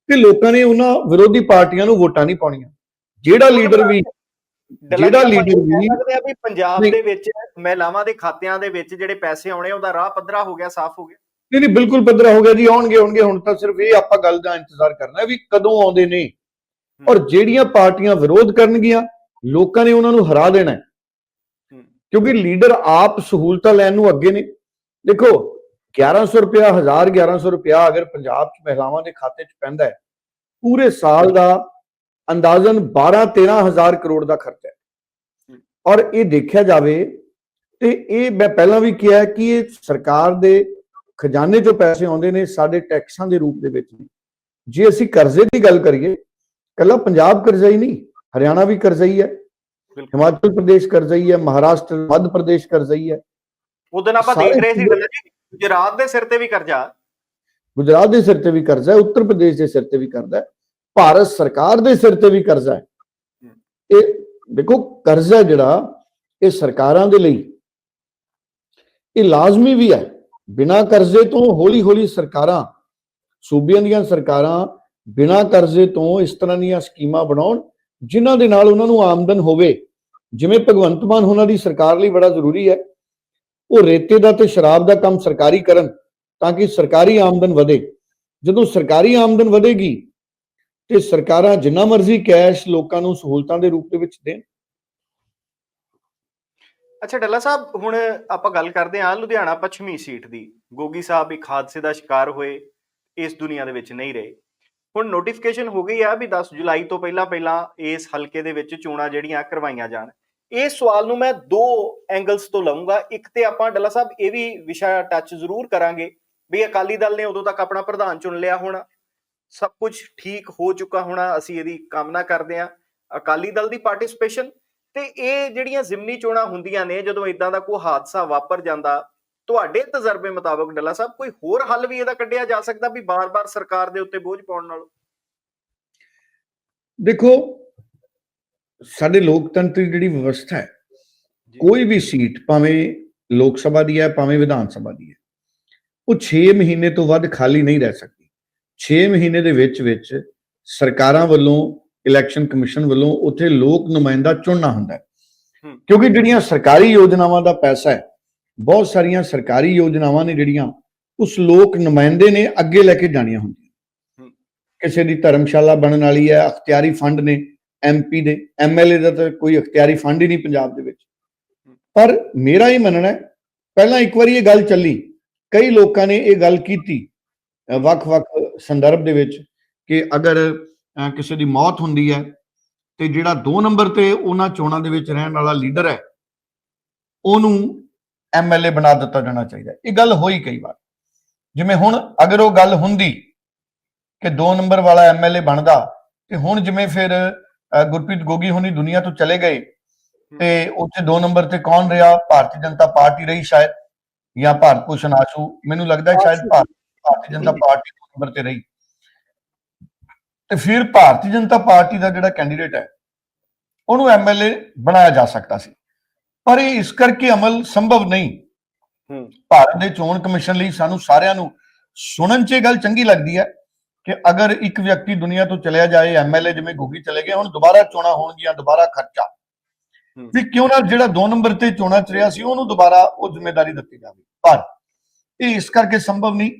ਤੇ ਲੋਕਾਂ ਨੇ ਉਹਨਾਂ ਵਿਰੋਧੀ ਪਾਰਟੀਆਂ ਨੂੰ ਵੋਟਾਂ ਨਹੀਂ ਪਾਉਣੀਆਂ। ਜਿਹੜਾ ਲੀਡਰ ਵੀ ਜਿਹੜਾ ਕਹਿ ਵੀ- ਸਕਦੇ ਆ ਵੀ ਪੰਜਾਬ। ਦੇ ਵਿੱਚ ਮਹਿਲਾਵਾਂ ਦੇ ਖਾਤਿਆਂ ਦੇ ਵਿੱਚ ਜਿਹੜੇ ਪੈਸੇ ਆਉਣੇ ਉਹਦਾ ਰਾਹ ਪੱਧਰਾ ਹੋ ਗਿਆ ਸਾਫ਼ ਹੋ ਗਿਆ। ਨਹੀਂ ਨਹੀਂ ਬਿਲਕੁਲ ਪੱਧਰਾ ਹੋ ਗਿਆ ਜੀ ਆਉਣਗੇ ਆਉਣਗੇ ਹੁਣ ਤਾਂ ਸਿਰਫ ਇਹ ਆਪਾਂ ਗੱਲ ਦਾ ਇੰਤਜ਼ਾਰ ਕਰਨਾ ਵੀ ਕਦੋਂ ਆਉਂਦੇ ਨੇ। ਔਰ ਜਿਹੜੀਆਂ ਪਾਰਟੀਆਂ ਵਿਰੋਧ ਕਰਨਗੀਆਂ ਲੋਕਾਂ ਨੇ ਉਹਨਾਂ ਨੂੰ ਹਰਾ ਦੇਣਾ। ਕਿਉਂਕਿ ਲੀਡਰ ਆਪ ਸਹੂਲਤਾਂ ਲੈਣ ਨੂੰ ਅੱਗੇ ਨੇ। ਦੇਖੋ 1100 ਰੁਪਿਆ 1000 1100 ਰੁਪਿਆ ਅਗਰ ਪੰਜਾਬ 'ਚ ਮਹਿਲਾਵਾਂ ਦੇ ਖਾਤੇ 'ਚ ਪੈਂਦਾ ਹੈ ਪੂਰੇ ਸਾਲ ਦਾ ਅੰਦਾਜ਼ਨ 12 13000 ਕਰੋੜ ਦਾ ਖਰਚਾ ਹੈ। ਔਰ ਇਹ ਦੇਖਿਆ ਜਾਵੇ ਤੇ ਇਹ ਮੈਂ ਪਹਿਲਾਂ ਵੀ ਕਿਹਾ ਕਿ ਇਹ ਸਰਕਾਰ ਦੇ ਖਜ਼ਾਨੇ 'ਚੋਂ ਪੈਸੇ ਆਉਂਦੇ ਨੇ ਸਾਡੇ ਟੈਕਸਾਂ ਦੇ ਰੂਪ ਦੇ ਵਿੱਚ ਨੇ ਜੇ ਅਸੀਂ ਕਰਜ਼ੇ ਦੀ ਗੱਲ ਕਰੀਏ ਕੱਲਾ ਪੰਜਾਬ ਕਰਜ਼ਾ ਹੀ ਨਹੀਂ ਹਰਿਆਣਾ ਵੀ ਕਰਜ਼ਾ ਹੀ ਹੈ। ਹਿਮਾਚਲ ਪ੍ਰਦੇਸ਼ ਕਰਜ਼ਾ ਹੀ ਹੈ ਮਹਾਰਾਸ਼ਟਰ ਮੱਧ ਪ੍ਰਦੇਸ਼ ਕਰਜ਼ਾ ਹੀ ਹੈ। ਉਦੋਂ ਆਪਾਂ ਸਾਰੇ ਦੇਖ ਰਹੇ ਸੀ ਡੱਲਾ ਜੀ ਗੁਜਰਾਤ ਦੇ ਸਿਰ ਤੇ ਵੀ ਕਰਜ਼ਾ। ਗੁਜਰਾਤ ਦੇ ਸਿਰ ਤੇ ਵੀ ਕਰਜ਼ਾ ਹੈ ਉੱਤਰ ਪ੍ਰਦੇਸ਼ ਦੇ ਸਿਰ ਤੇ ਵੀ ਕਰਜ਼ਾ ਹੈ ਭਾਰਤ ਸਰਕਾਰ ਦੇ ਸਿਰ ਤੇ ਵੀ ਕਰਜ਼ਾ ਹੈ। ਇਹ ਦੇਖੋ ਕਰਜ਼ਾ ਜਿਹੜਾ ਇਹ ਸਰਕਾਰਾਂ ਦੇ ਲਈ ਇਹ ਲਾਜ਼ਮੀ ਵੀ ਹੈ। ਬਿਨਾਂ ਕਰਜ਼ੇ ਤੋਂ ਹੌਲੀ-ਹੌਲੀ ਸਰਕਾਰਾਂ, ਸੂਬਿਆਂ ਦੀਆਂ ਸਰਕਾਰਾਂ ਬਿਨਾਂ ਕਰਜ਼ੇ ਤੋਂ ਇਸ ਤਰ੍ਹਾਂ ਦੀਆਂ ਸਕੀਮਾਂ ਬਣਾਉਣ, ਜਿਨ੍ਹਾਂ ਦੇ ਨਾਲ ਉਹਨਾਂ ਨੂੰ ਆਮਦਨ ਹੋਵੇ। ਜਿਵੇਂ ਭਗਵੰਤ ਮਾਨ ਉਹਨਾਂ ਦੀ ਸਰਕਾਰ ਲਈ ਬੜਾ ਜ਼ਰੂਰੀ ਹੈ। ਉਹ ਰੇਤੇ ਦਾ ਤੇ ਸ਼ਰਾਬ ਦਾ ਕੰਮ ਸਰਕਾਰੀ ਕਰਨ ਤਾਂ ਕਿ ਸਰਕਾਰੀ ਆਮਦਨ ਵਧੇ। ਜਦੋਂ ਸਰਕਾਰੀ ਆਮਦਨ ਵਧੇਗੀ ਤੇ ਸਰਕਾਰਾਂ ਜਿੰਨਾ ਮਰਜ਼ੀ ਕੈਸ਼ ਲੋਕਾਂ ਨੂੰ ਸਹੂਲਤਾਂ ਦੇ ਰੂਪ ਦੇ ਵਿੱਚ ਦੇਣ ਅੱਛਾ, ਡੱਲਾ ਸਾਹਿਬ, ਹੁਣ ਆਪਾਂ ਗੱਲ ਕਰਦੇ ਹਾਂ ਲੁਧਿਆਣਾ ਪੱਛਮੀ ਸੀਟ ਦੀ। ਗੋਗੀ ਸਾਹਿਬ ਇੱਕ ਹਾਦਸੇ ਦਾ ਸ਼ਿਕਾਰ ਹੋਏ, ਇਸ ਦੁਨੀਆ ਦੇ ਵਿੱਚ ਨਹੀਂ ਰਹੇ। ਹੁਣ ਨੋਟੀਫਿਕੇਸ਼ਨ ਹੋ ਗਈ ਆ ਵੀ 10 ਜੁਲਾਈ ਤੋਂ ਪਹਿਲਾਂ ਪਹਿਲਾਂ ਇਸ ਹਲਕੇ ਦੇ ਵਿੱਚ ਚੋਣਾਂ ਜਿਹੜੀਆਂ ਕਰਵਾਈਆਂ ਜਾਣ। ਇਸ ਸਵਾਲ ਨੂੰ ਮੈਂ ਦੋ ਐਂਗਲਸ ਤੋਂ ਲਵਾਂਗਾ ਇੱਕ ਤੇ ਆਪਾਂ ਡੱਲਾ ਸਾਹਿਬ, ਇਹ ਵੀ ਵਿਸ਼ਾ ਟੱਚ ਜ਼ਰੂਰ ਕਰਾਂਗੇ ਵੀ ਅਕਾਲੀ ਦਲ ਨੇ ਉਦੋਂ ਤੱਕ ਆਪਣਾ ਪ੍ਰਧਾਨ ਚੁਣ ਲਿਆ ਹੋਣਾ। ਸਭ ਕੁਝ ਠੀਕ ਹੋ ਚੁੱਕਾ ਹੋਣਾ, ਅਸੀਂ ਇਹਦੀ ਕਾਮਨਾ ਕਰਦੇ ਹਾਂ। ਅਕਾਲੀ ਦਲ ਦੀ ਪਾਰਟਿਸਿਪੇਸ਼ਨ ਤੇ ਇਹ ਜਿਹੜੀਆਂ ਜ਼ਿਮਨੀ ਚੋਣਾਂ ਹੁੰਦੀਆਂ ਨੇ ਜਦੋਂ ਇਦਾਂ ਦਾ ਕੋਈ ਹਾਦਸਾ ਵਾਪਰ ਜਾਂਦਾ ਤੁਹਾਡੇ ਤਜਰਬੇ ਮੁਤਾਬਕ ਡੱਲਾ ਸਾਹਿਬ ਕੋਈ ਹੋਰ ਹੱਲ ਵੀ ਇਹਦਾ ਕੱਢਿਆ ਜਾ ਸਕਦਾ ਵੀ ਬਾਰ-ਬਾਰ ਸਰਕਾਰ ਦੇ ਉੱਤੇ ਬੋਝ ਪਾਉਣ ਨਾਲੋਂ? ਦੇਖੋ ਸਾਡੇ ਲੋਕਤੰਤਰ ਜਿਹੜੀ ਵਿਵਸਥਾ ਹੈ ਕੋਈ ਵੀ ਸੀਟ ਭਾਵੇਂ ਲੋਕ ਸਭਾ ਦੀ ਹੈ ਭਾਵੇਂ ਵਿਧਾਨ ਸਭਾ ਦੀ ਹੈ ਉਹ 6 ਮਹੀਨੇ ਤੋਂ ਵੱਧ ਖਾਲੀ ਨਹੀਂ ਰਹਿ ਸਕਦੀ। 6 ਮਹੀਨੇ ਦੇ ਵਿੱਚ ਵਿੱਚ ਸਰਕਾਰਾਂ ਵੱਲੋਂ ਇਲੈਕਸ਼ਨ ਕਮਿਸ਼ਨ ਵੱਲੋਂ ਉੱਥੇ ਲੋਕ ਨੁਮਾਇੰਦਾ ਚੁਣਨਾ ਹੁੰਦਾ ਹੈ। ਕਿਉਂਕਿ ਜਿਹੜੀਆਂ ਸਰਕਾਰੀ ਯੋਜਨਾਵਾਂ ਦਾ ਪੈਸਾ ਹੈ ਬਹੁਤ ਸਾਰੀਆਂ ਸਰਕਾਰੀ ਯੋਜਨਾਵਾਂ ਨੇ ਜਿਹੜੀਆਂ ਉਸ ਲੋਕ ਨੁਮਾਇੰਦੇ ਨੇ ਅੱਗੇ ਲੈ ਕੇ ਜਾਣੀਆਂ ਹੁੰਦੀਆਂ। ਕਿਸੇ ਦੀ ਧਰਮਸ਼ਾਲਾ ਬਣਨ ਵਾਲੀ ਹੈ ਅਖਤਿਆਰੀ ਫੰਡ ਨੇ ਐਮਪੀ ਦੇ ਐਮਐਲਏ ਦਾ ਤਾਂ ਕੋਈ ਅਖਤਿਆਰੀ ਫੰਡ ਹੀ ਨਹੀਂ ਪੰਜਾਬ ਦੇ ਵਿੱਚ ਪਰ ਮੇਰਾ ਹੀ ਮੰਨਣਾ ਹੈ ਪਹਿਲਾਂ ਇੱਕ ਵਾਰੀ ਇਹ ਗੱਲ ਚੱਲੀ ਕਈ ਲੋਕਾਂ ਨੇ ਇਹ ਗੱਲ ਕੀਤੀ ਵੱਖ-ਵੱਖ ਸੰਦਰਭ ਦੇ ਵਿੱਚ ਕਿ ਅਗਰ ਕਿਸੇ ਦੀ ਮੌਤ ਹੁੰਦੀ ਹੈ ਤੇ ਜਿਹੜਾ 2 ਨੰਬਰ ਤੇ ਉਹਨਾਂ ਚੋਣਾਂ ਦੇ ਵਿੱਚ ਰਹਿਣ ਵਾਲਾ ਲੀਡਰ ਹੈ ਉਹਨੂੰ ਐਮਐਲਏ ਬਣਾ ਦਿੱਤਾ ਜਾਣਾ ਚਾਹੀਦਾ। ਇਹ ਗੱਲ ਹੋਈ ਕਈ ਵਾਰ। ਜਿਵੇਂ ਹੁਣ ਅਗਰ ਉਹ ਗੱਲ ਹੁੰਦੀ ਕਿ 2 ਨੰਬਰ ਵਾਲਾ ਐਮਐਲਏ ਬਣਦਾ ਤੇ ਹੁਣ ਜਿਵੇਂ ਫਿਰ ਗੁਰਪ੍ਰੀਤ ਗੋਗੀ ਹੁਣੀ ਦੁਨੀਆ ਤੋਂ ਚਲੇ ਗਏ ਤੇ ਉੱਥੇ 2 ਨੰਬਰ ਤੇ ਕੌਣ ਰਿਹਾ? ਭਾਰਤੀ ਜਨਤਾ ਪਾਰਟੀ ਰਹੀ ਸ਼ਾਇਦ ਜਾਂ ਭਾਰਤ ਭੂਸ਼ਣ ਆਸ਼ੂ। ਮੈਨੂੰ ਲੱਗਦਾ ਸ਼ਾਇਦ ਭਾਰਤ ਭਾਰਤੀ ਜਨਤਾ ਪਾਰਟੀ ਦੋ ਨੰਬਰ ਤੇ ਰਹੀ। ਤੇ ਫਿਰ ਭਾਰਤੀ ਜਨਤਾ ਪਾਰਟੀ ਦਾ ਜਿਹੜਾ ਕੈਂਡੀਡੇਟ ਹੈ ਉਹਨੂੰ ਐਮਐਲਏ ਬਣਾਇਆ ਜਾ ਸਕਦਾ ਸੀ। ਪਰ ਇਹ ਇਸ ਕਰਕੇ ਅਮਲ ਸੰਭਵ ਨਹੀਂ। ਹੂੰ। ਭਾਰਤ ਦੇ ਚੋਣ ਕਮਿਸ਼ਨ ਲਈ ਸਾਨੂੰ ਸਾਰਿਆਂ ਨੂੰ ਸੁਣਨ 'ਚ ਇਹ ਗੱਲ ਚੰਗੀ ਲੱਗਦੀ ਹੈ ਕਿ ਅਗਰ ਇੱਕ ਵਿਅਕਤੀ ਦੁਨੀਆ ਤੋਂ ਚਲਿਆ ਜਾਏ ਐਮਐਲਏ ਜਿਵੇਂ ਗੋਗੀ ਚਲੇ ਗਏ ਹੁਣ ਦੁਬਾਰਾ ਚੋਣਾਂ ਹੋਣਗੀਆਂ ਦੁਬਾਰਾ ਖਰਚਾ। ਵੀ ਕਿਉਂ ਨਾ ਜਿਹੜਾ 2 ਨੰਬਰ ਤੇ ਚੋਣਾਂ ਚ ਰਿਹਾ ਸੀ ਉਹਨੂੰ ਦੁਬਾਰਾ ਉਹ ਜ਼ਿੰਮੇਵਾਰੀ ਦਿੱਤੀ ਜਾਵੇ। ਪਰ ਇਹ ਇਸ ਕਰਕੇ ਸੰਭਵ ਨਹੀਂ।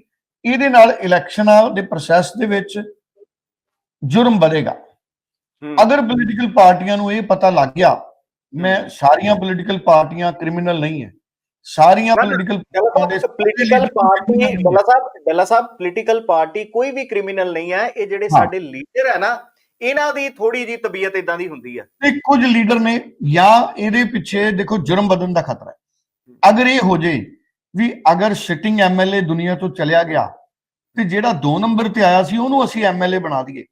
ਇਹਦੇ ਨਾਲ ਇਲੈਕਸ਼ਨਾਂ ਦੇ ਪ੍ਰੋਸੈਸ ਦੇ ਵਿੱਚ ਜੁਰਮ ਵਧੇਗਾ। ਅਗਰ ਪੋਲੀਟੀਕਲ ਪਾਰਟੀਆਂ ਨੂੰ ਇਹ ਪਤਾ ਲੱਗ ਗਿਆ ਮੈਂ ਸਾਰੀਆਂ ਪੋਲੀਟੀਕਲ ਪਾਰਟੀਆਂ ਕ੍ਰਿਮੀਨਲ ਨਹੀਂ ਹੈ। ਸਾਰੀਆਂ political political party Dalla Sahib Dalla Sahib political party ਕੋਈ ਵੀ ਕ੍ਰਿਮੀਨਲ ਨਹੀਂ ਹੈ ਇਹ ਜਿਹੜੇ। ਸਾਡੇ ਲੀਡਰ ਹੈ ਨਾ ਇਹਨਾਂ ਦੀ ਥੋੜੀ ਜੀ ਤਬੀਅਤ ਇਦਾਂ ਦੀ ਹੁੰਦੀ ਹੈ। ਤੇ ਕੁਝ ਲੀਡਰ ਨੇ ਜਾਂ ਇਹਦੇ ਪਿੱਛੇ ਦੇਖੋ ਜੁਰਮ ਵਧਣ ਦਾ ਖਤਰਾ ਹੈ। ਅਗਰ ਇਹ ਹੋ ਜੇ ਵੀ ਅਗਰ ਸਿਟਿੰਗ ਐਮਐਲਏ ਦੁਨੀਆ ਤੋਂ ਚਲਿਆ ਗਿਆ ਤੇ ਜਿਹੜਾ 2 ਨੰਬਰ ਤੇ ਆਇਆ ਸੀ ਉਹਨੂੰ ਅਸੀਂ ਐਮਐਲਏ ਬਣਾ ਦਈਏ।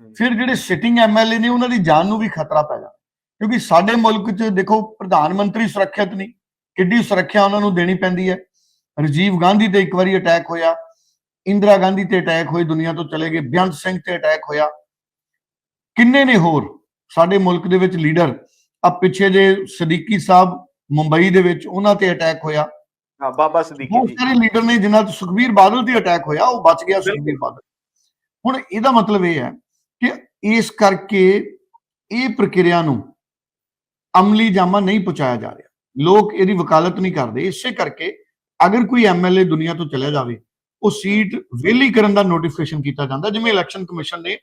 ਫਿਰ ਜਿਹੜੇ ਸਿਟਿੰਗ ਐਮਐਲਏ ਨੇ ਉਹਨਾਂ ਦੀ ਜਾਨ ਨੂੰ ਵੀ ਖਤਰਾ ਪੈ ਜਾ ਕਿਉਂਕਿ ਸਾਡੇ ਮੁਲਕ 'ਚ ਦੇਖੋ ਪ੍ਰਧਾਨ ਮੰਤਰੀ ਸੁਰੱਖਿਅਤ ਨਹੀਂ ਕਿੱਡੀ ਸੁਰੱਖਿਆ ਉਹਨਾਂ ਨੂੰ ਦੇਣੀ ਪੈਂਦੀ ਹੈ। ਰਾਜੀਵ ਗਾਂਧੀ ਤੇ ਇੱਕ ਵਾਰੀ ਅਟੈਕ ਹੋਇਆ ਇੰਦਰਾ ਗਾਂਧੀ ਤੇ ਅਟੈਕ ਹੋਈ ਦੁਨੀਆ ਤੋਂ ਚਲੇ ਗਏ ਬੇਅੰਤ ਸਿੰਘ ਤੇ ਅਟੈਕ ਹੋਇਆ। ਕਿੰਨੇ ਨੇ ਹੋਰ? ਸਾਡੇ ਮੁਲਕ ਦੇ ਵਿੱਚ ਲੀਡਰ ਆ ਪਿੱਛੇ ਜੇ ਸਦੀਕੀ ਸਾਹਿਬ ਮੁੰਬਈ ਦੇ ਵਿੱਚ ਉਹਨਾਂ ਤੇ ਅਟੈਕ ਹੋਇਆ। ਹਾਂ ਬਾਬਾ ਸਦੀਕੀ ਬਹੁਤ ਜੀ। ਸਾਰੇ ਲੀਡਰ ਨੇ ਜਿਨ੍ਹਾਂ ਤੋਂ ਸੁਖਬੀਰ ਬਾਦਲ ਤੇ ਅਟੈਕ ਹੋਇਆ ਉਹ ਬਚ ਗਿਆ ਸੁਖਬੀਰ ਬਾਦਲ। ਹੁਣ ਇਹਦਾ ਮਤਲਬ ਇਹ ਹੈ ਕਿ ਇਸ ਕਰਕੇ ਇਹ ਪ੍ਰਕਿਰਿਆ ਨੂੰ ਅਮਲੀ ਜਾਮਾ ਨਹੀਂ ਪਹੁੰਚਾਇਆ ਜਾ ਰਿਹਾ। ਲੋਕ ਇਹਦੀ ਵਕਾਲਤ ਨਹੀਂ ਕਰਦੇ। ਇਸੇ ਕਰਕੇ ਅਗਰ ਕੋਈ ਐਮਐਲਏ ਦੁਨੀਆ ਤੋਂ ਚਲਾ ਜਾਵੇ, ਉਹ ਸੀਟ ਵਿਹਲੀ ਕਰਨ ਦਾ ਨੋਟੀਫਿਕੇਸ਼ਨ ਕੀਤਾ ਜਾਂਦਾ, ਜਿਵੇਂ ਇਲੈਕਸ਼ਨ ਕਮਿਸ਼ਨ ਨੇ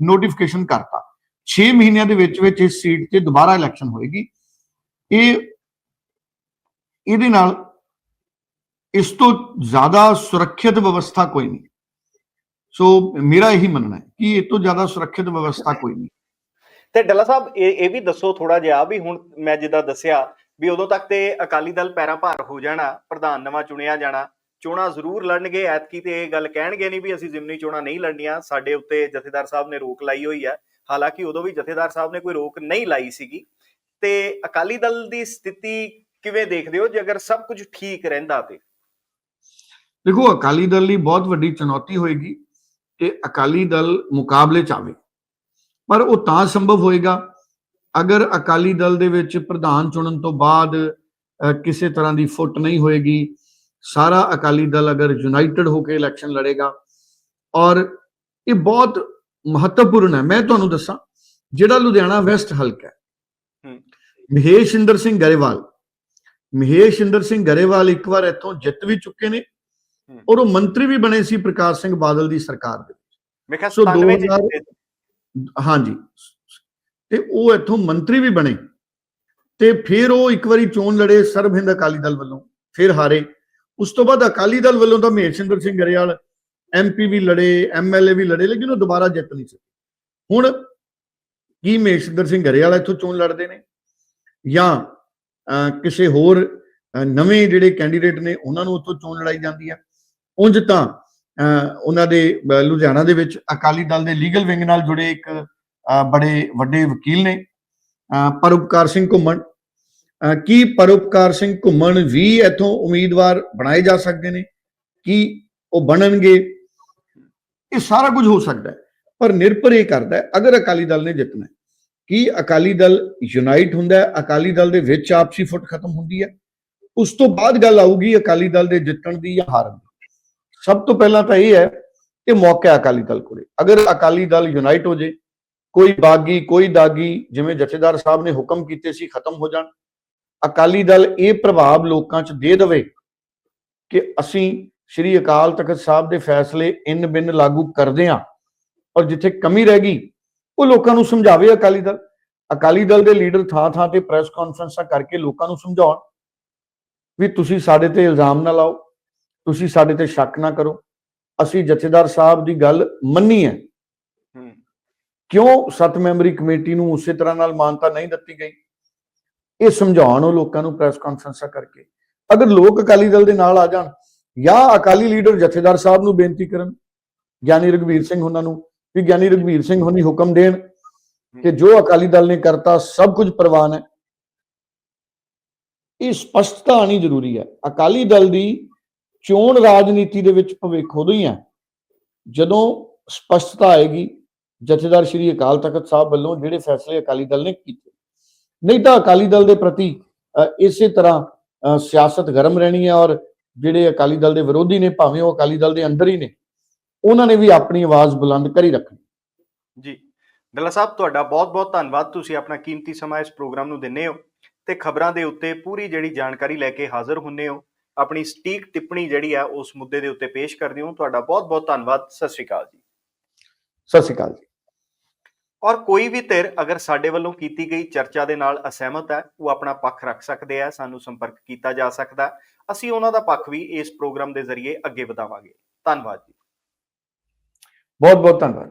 ਨੋਟੀਫਿਕੇਸ਼ਨ ਕਰਤਾ। 6 ਮਹੀਨਿਆਂ ਦੇ ਵਿੱਚ ਵਿੱਚ ਇਸ ਸੀਟ ਤੇ ਦੁਬਾਰਾ ਇਲੈਕਸ਼ਨ ਹੋਏਗੀ। ਇਹ, ਇਹਦੇ ਨਾਲ ਇਸ ਤੋਂ ਜ਼ਿਆਦਾ ਸੁਰੱਖਿਅਤ ਵਿਵਸਥਾ ਕੋਈ ਨਹੀਂ। ਸੋ ਮੇਰਾ ਇਹੀ ਮੰਨਣਾ ਹੈ ਕਿ ਇਹ ਤੋਂ ਜ਼ਿਆਦਾ ਸੁਰੱਖਿਅਤ ਵਿਵਸਥਾ ਕੋਈ ਨਹੀਂ। ਤੇ ਡੱਲਾ ਸਾਹਿਬ ਇਹ ਇਹ ਵੀ ਦੱਸੋ ਥੋੜਾ ਜਿਹਾ ਵੀ ਹੁਣ ਮੈਂ ਜਿੱਦਾਂ ਦੱਸਿਆ ਵੀ ਉਦੋਂ ਤੱਕ ਤੇ ਅਕਾਲੀ ਦਲ ਪੈਰਾਂ ਭਾਰ ਹੋ ਜਾਣਾ ਪ੍ਰਧਾਨ ਨਵਾਂ ਚੁਣਿਆ ਜਾਣਾ ਚੋਣਾਂ ਜ਼ਰੂਰ ਲੜਨਗੇ ਐਤਕੀ ਤੇ ਇਹ ਗੱਲ ਕਹਿਣਗੇ ਨਹੀਂ ਵੀ ਅਸੀਂ ਜ਼ਿਮਨੀ ਚੋਣਾਂ ਨਹੀਂ ਲੜਨੀਆਂ ਸਾਡੇ ਉੱਤੇ ਜਥੇਦਾਰ ਸਾਹਿਬ ਨੇ ਰੋਕ ਲਾਈ ਹੋਈ ਹੈ। ਹਾਲਾਂਕਿ ਉਦੋਂ ਵੀ ਜਥੇਦਾਰ ਸਾਹਿਬ ਨੇ ਕੋਈ ਰੋਕ ਨਹੀਂ ਲਾਈ ਸੀਗੀ। ਤੇ ਅਕਾਲੀ ਦਲ ਦੀ ਸਥਿਤੀ ਕਿਵੇਂ ਦੇਖਦੇ ਹੋ ਜੇ ਅਗਰ ਸਭ ਕੁਝ ਠੀਕ ਰਹਿੰਦਾ ਤੇ? ਦੇਖੋ ਅਕਾਲੀ ਦਲ ਲਈ ਬਹੁਤ ਵੱਡੀ ਚੁਣੌਤੀ ਹੋਏਗੀ। ਕਿ ਅਕਾਲੀ ਦਲ ਮੁਕਾਬਲੇ ਚ ਆਵੇ ਪਰ ਉਹ ਤਾਂ ਸੰਭਵ ਹੋਏਗਾ ਅਗਰ ਅਕਾਲੀ ਦਲ ਦੇ ਵਿੱਚ ਪ੍ਰਧਾਨ ਚੁਣਨ ਤੋਂ ਬਾਅਦ ਕਿਸੇ ਤਰ੍ਹਾਂ ਦੀ ਫੁੱਟ ਨਹੀਂ ਹੋਏਗੀ ਸਾਰਾ ਅਕਾਲੀ ਦਲ ਅਗਰ ਯੂਨਾਈਟਿਡ ਹੋ ਕੇ ਇਲੈਕਸ਼ਨ ਲੜੇਗਾ ਔਰ ਇਹ ਬਹੁਤ ਮਹੱਤਵਪੂਰਨ ਹੈ ਮੈਂ ਤੁਹਾਨੂੰ ਦੱਸਾਂ ਜਿਹੜਾ ਲੁਧਿਆਣਾ ਵੈਸਟ ਹਲਕਾ ਹੈ। ਮਹੇਸ਼ਿੰਦਰ ਸਿੰਘ ਗਰੇਵਾਲ ਮਹੇਸ਼ਿੰਦਰ ਸਿੰਘ ਗਰੇਵਾਲ ਇੱਕ ਵਾਰ ਇੱਥੋਂ ਜਿੱਤ ਵੀ ਚੁੱਕੇ ਨੇ। ਔਰ ਉਹ ਮੰਤਰੀ ਵੀ ਬਣੇ ਸੀ ਪ੍ਰਕਾਸ਼ ਸਿੰਘ ਬਾਦਲ ਦੀ ਸਰਕਾਰ ਦੇ ਮੈਂ ਕਿਹਾ ਸੋ 97 ਚ 2000 ਜਿੱਤੇ ਸੀ। ਹਾਂਜੀ। ਤੇ ਉਹ ਇੱਥੋਂ ਮੰਤਰੀ ਵੀ ਬਣੇ। ਤੇ ਫਿਰ ਉਹ ਇੱਕ ਵਾਰੀ ਚੋਣ ਲੜੇ ਸਰਬ ਹਿੰਦ ਅਕਾਲੀ ਦਲ ਵੱਲੋਂ ਫਿਰ ਹਾਰੇ। ਉਸ ਤੋਂ ਬਾਅਦ ਅਕਾਲੀ ਦਲ ਵੱਲੋਂ ਤਾਂ ਮਹੇਸ਼ਿੰਦਰ ਸਿੰਘ ਗਰੇਵਾਲ ਐਮਪੀ ਵੀ ਲੜੇ ਐਮਐਲਏ ਵੀ ਲੜੇ ਲੇਕਿਨ ਉਹ ਦੁਬਾਰਾ ਜਿੱਤ ਨਹੀਂ ਸਕੇ। ਹੁਣ ਕੀ ਮਹੇਸ਼ਿੰਦਰ ਸਿੰਘ ਗਰੇਵਾਲ ਇੱਥੋਂ ਚੋਣ ਲੜਦੇ ਨੇ? ਜਾਂ ਕਿਸੇ ਹੋਰ ਨਵੇਂ ਜਿਹੜੇ ਕੈਂਡੀਡੇਟ ਨੇ ਉਹਨਾਂ ਨੂੰ ਉੱਥੋਂ ਚੋਣ ਲੜਾਈ ਜਾਂਦੀ ਹੈ ਉਂਝ ਤਾਂ ਉਹਨਾਂ ਦੇ ਅਹ, ਲੁਧਿਆਣਾ ਦੇ ਵਿੱਚ ਅਕਾਲੀ ਦਲ ਦੇ ਲੀਗਲ ਵਿੰਗ ਨਾਲ ਜੁੜੇ ਇੱਕ ਬੜੇ ਵੱਡੇ ਵਕੀਲ ਨੇ ਅਹ, ਪਰਉਪਕਾਰ ਸਿੰਘ ਘੁੰਮਣ। ਕੀ ਪਰਉਪਕਾਰ ਸਿੰਘ ਘੁੰਮਣ ਵੀ ਇੱਥੋਂ ਉਮੀਦਵਾਰ ਬਣਾਏ ਜਾ ਸਕਦੇ ਨੇ? ਕੀ ਉਹ ਬਣਨਗੇ? ਇਹ ਸਾਰਾ ਕੁਝ ਹੋ ਸਕਦਾ ਹੈ ਪਰ ਨਿਰਭਰ ਇਹ ਕਰਦਾ ਹੈ ਅਗਰ ਅਕਾਲੀ ਦਲ ਨੇ ਜਿੱਤਣਾ ਕੀ ਅਕਾਲੀ ਦਲ ਯੂਨਾਈਟ ਹੁੰਦਾ ਹੈ? ਅਕਾਲੀ ਦਲ ਦੇ ਵਿੱਚ ਆਪਸੀ ਫੁੱਟ ਖਤਮ ਹੁੰਦੀ ਹੈ। ਉਸ ਤੋਂ ਬਾਅਦ ਗੱਲ ਆਊਗੀ ਅਕਾਲੀ ਦਲ ਦੇ ਜਿੱਤਣ ਦੀ ਜਾਂ ਹਾਰਨ ਸਭ ਤੋਂ ਪਹਿਲਾਂ ਤਾਂ ਇਹ ਹੈ ਕਿ ਮੌਕਾ ਅਕਾਲੀ ਦਲ ਕੋਲੇ। ਅਗਰ ਅਕਾਲੀ ਦਲ ਯੂਨਾਈਟ ਹੋ ਜੇ, ਕੋਈ ਬਾਗੀ, ਕੋਈ ਦਾਗੀ, ਜਿਵੇਂ ਜਥੇਦਾਰ ਸਾਹਿਬ ਨੇ ਹੁਕਮ ਕੀਤੇ ਸੀ ਖਤਮ ਹੋ ਜਾਣ, ਅਕਾਲੀ ਦਲ ਇਹ ਪ੍ਰਭਾਵ ਲੋਕਾਂ 'ਚ ਦੇ ਦੇਵੇ ਕਿ ਅਸੀਂ ਸ੍ਰੀ ਅਕਾਲ ਤਖਤ ਸਾਹਿਬ ਦੇ ਫੈਸਲੇ ਇਨ ਬਿਨ ਲਾਗੂ ਕਰਦੇ ਹਾਂ ਔਰ ਜਿੱਥੇ ਕਮੀ ਰਹਿ ਗਈ, ਉਹ ਲੋਕਾਂ ਨੂੰ ਸਮਝਾਵੇ ਅਕਾਲੀ ਦਲ। ਅਕਾਲੀ ਦਲ ਦੇ ਲੀਡਰ ਥਾਂ ਥਾਂ ਤੇ ਪ੍ਰੈਸ ਕਾਨਫਰੰਸਾਂ ਕਰਕੇ ਲੋਕਾਂ ਨੂੰ ਸਮਝਾਉਣ ਵੀ ਤੁਸੀਂ ਸਾਡੇ ਤੇ ਇਲਜ਼ਾਮ ਨਾ ਲਾਓ। ਤੁਸੀਂ ਸਾਡੇ ਤੇ ਸ਼ੱਕ ਨਾ ਕਰੋ। ਅਸੀਂ ਜਥੇਦਾਰ ਸਾਹਿਬ ਦੀ ਗੱਲ ਮੰਨੀ ਹੈ। ਕਿਉਂ ਸੱਤ ਮੈਂਬਰੀ ਕਮੇਟੀ ਨੂੰ ਉਸੇ ਤਰ੍ਹਾਂ ਨਾਲ ਮਾਨਤਾ ਨਹੀਂ ਦਿੱਤੀ ਗਈ? ਇਹ ਸਮਝਾਉਣ ਉਹ ਲੋਕਾਂ ਨੂੰ ਪ੍ਰੈਸ ਕਾਨਫਰੰਸਾਂ ਕਰਕੇ। ਅਗਰ ਲੋਕ ਅਕਾਲੀ ਦਲ ਦੇ ਨਾਲ ਆ ਜਾਣ ਜਾਂ ਅਕਾਲੀ ਲੀਡਰ ਜਥੇਦਾਰ ਸਾਹਿਬ ਨੂੰ ਬੇਨਤੀ ਕਰਨ ਗਿਆਨੀ ਰਗਵੀਰ ਸਿੰਘ ਉਹਨਾਂ ਨੂੰ ਵੀ ਗਿਆਨੀ ਰਗਵੀਰ ਸਿੰਘ ਹੁਣੀ ਹੁਕਮ ਦੇਣ ਕਿ ਜੋ ਅਕਾਲੀ ਦਲ ਨੇ ਕਰਤਾ ਸਭ ਕੁਝ ਪ੍ਰਵਾਨ ਹੈ। ਇਹ ਸਪਸ਼ਟਤਾ ਆਣੀ ਜ਼ਰੂਰੀ ਹੈ। ਅਕਾਲੀ ਦਲ ਦੀ ਚੋਣ ਰਾਜਨੀਤੀ ਦੇ ਵਿੱਚ ਭਵਿੱਖ ਉਦੋਂ ਹੀ ਹੈ ਜਦੋਂ ਸਪਸ਼ਟਤਾ ਆਏਗੀ, ਜਥੇਦਾਰ ਸ਼੍ਰੀ ਅਕਾਲ ਤਖਤ ਸਾਹਿਬ ਵੱਲੋਂ ਜਿਹੜੇ ਫੈਸਲੇ ਅਕਾਲੀ ਦਲ ਨੇ ਕੀਤੇ, ਨਹੀਂ ਤਾਂ ਅਕਾਲੀ ਦਲ ਦੇ ਪ੍ਰਤੀ ਇਸੇ ਤਰ੍ਹਾਂ ਸਿਆਸਤ ਗਰਮ ਰਹਿਣੀ ਹੈ ਔਰ ਜਿਹੜੇ ਅਕਾਲੀ ਦਲ ਦੇ ਵਿਰੋਧੀ ਨੇ, ਭਾਵੇਂ ਉਹ ਅਕਾਲੀ ਦਲ ਦੇ ਅੰਦਰ ਹੀ ਨੇ, ਉਹਨਾਂ ਨੇ ਵੀ ਆਪਣੀ ਆਵਾਜ਼ ਬੁਲੰਦ ਕਰੀ ਰੱਖਣੀ। ਜੀ। ਡੱਲਾ ਸਾਹਿਬ, ਤੁਹਾਡਾ ਬਹੁਤ-ਬਹੁਤ ਧੰਨਵਾਦ। ਤੁਸੀਂ ਆਪਣਾ ਕੀਮਤੀ ਸਮਾਂ ਇਸ ਪ੍ਰੋਗਰਾਮ ਨੂੰ ਦਿੰਦੇ ਹੋ ਤੇ ਖਬਰਾਂ ਦੇ ਉੱਤੇ ਪੂਰੀ ਜਿਹੜੀ ਜਾਣਕਾਰੀ ਲੈ ਕੇ ਹਾਜ਼ਰ ਹੁੰਨੇ ਹੋ। ਆਪਣੀ ਸਟੀਕ ਟਿੱਪਣੀ ਜਿਹੜੀ ਹੈ ਉਸ ਮੁੱਦੇ ਦੇ ਉੱਤੇ ਪੇਸ਼ ਕਰਦੇ ਹੋ। ਤੁਹਾਡਾ ਬਹੁਤ-ਬਹੁਤ ਧੰਨਵਾਦ। ਸਤਿ ਸ਼੍ਰੀ ਅਕਾਲ ਜੀ। ਸਤਿ ਸ਼੍ਰੀ ਅਕਾਲ ਜੀ। ਔਰ ਕੋਈ ਵੀ ਧਿਰ ਅਗਰ ਸਾਡੇ ਵੱਲੋਂ ਕੀਤੀ ਗਈ ਚਰਚਾ ਦੇ ਨਾਲ ਅਸਹਿਮਤ ਹੈ ਉਹ ਆਪਣਾ ਪੱਖ ਰੱਖ ਸਕਦੇ ਆ ਸਾਨੂੰ ਸੰਪਰਕ ਕੀਤਾ ਜਾ ਸਕਦਾ। ਅਸੀਂ ਉਹਨਾਂ ਦਾ ਪੱਖ ਵੀ ਇਸ ਪ੍ਰੋਗਰਾਮ ਦੇ ਜ਼ਰੀਏ ਅੱਗੇ ਵਧਾਵਾਂਗੇ। ਧੰਨਵਾਦ ਜੀ। ਬਹੁਤ ਬਹੁਤ ਧੰਨਵਾਦ।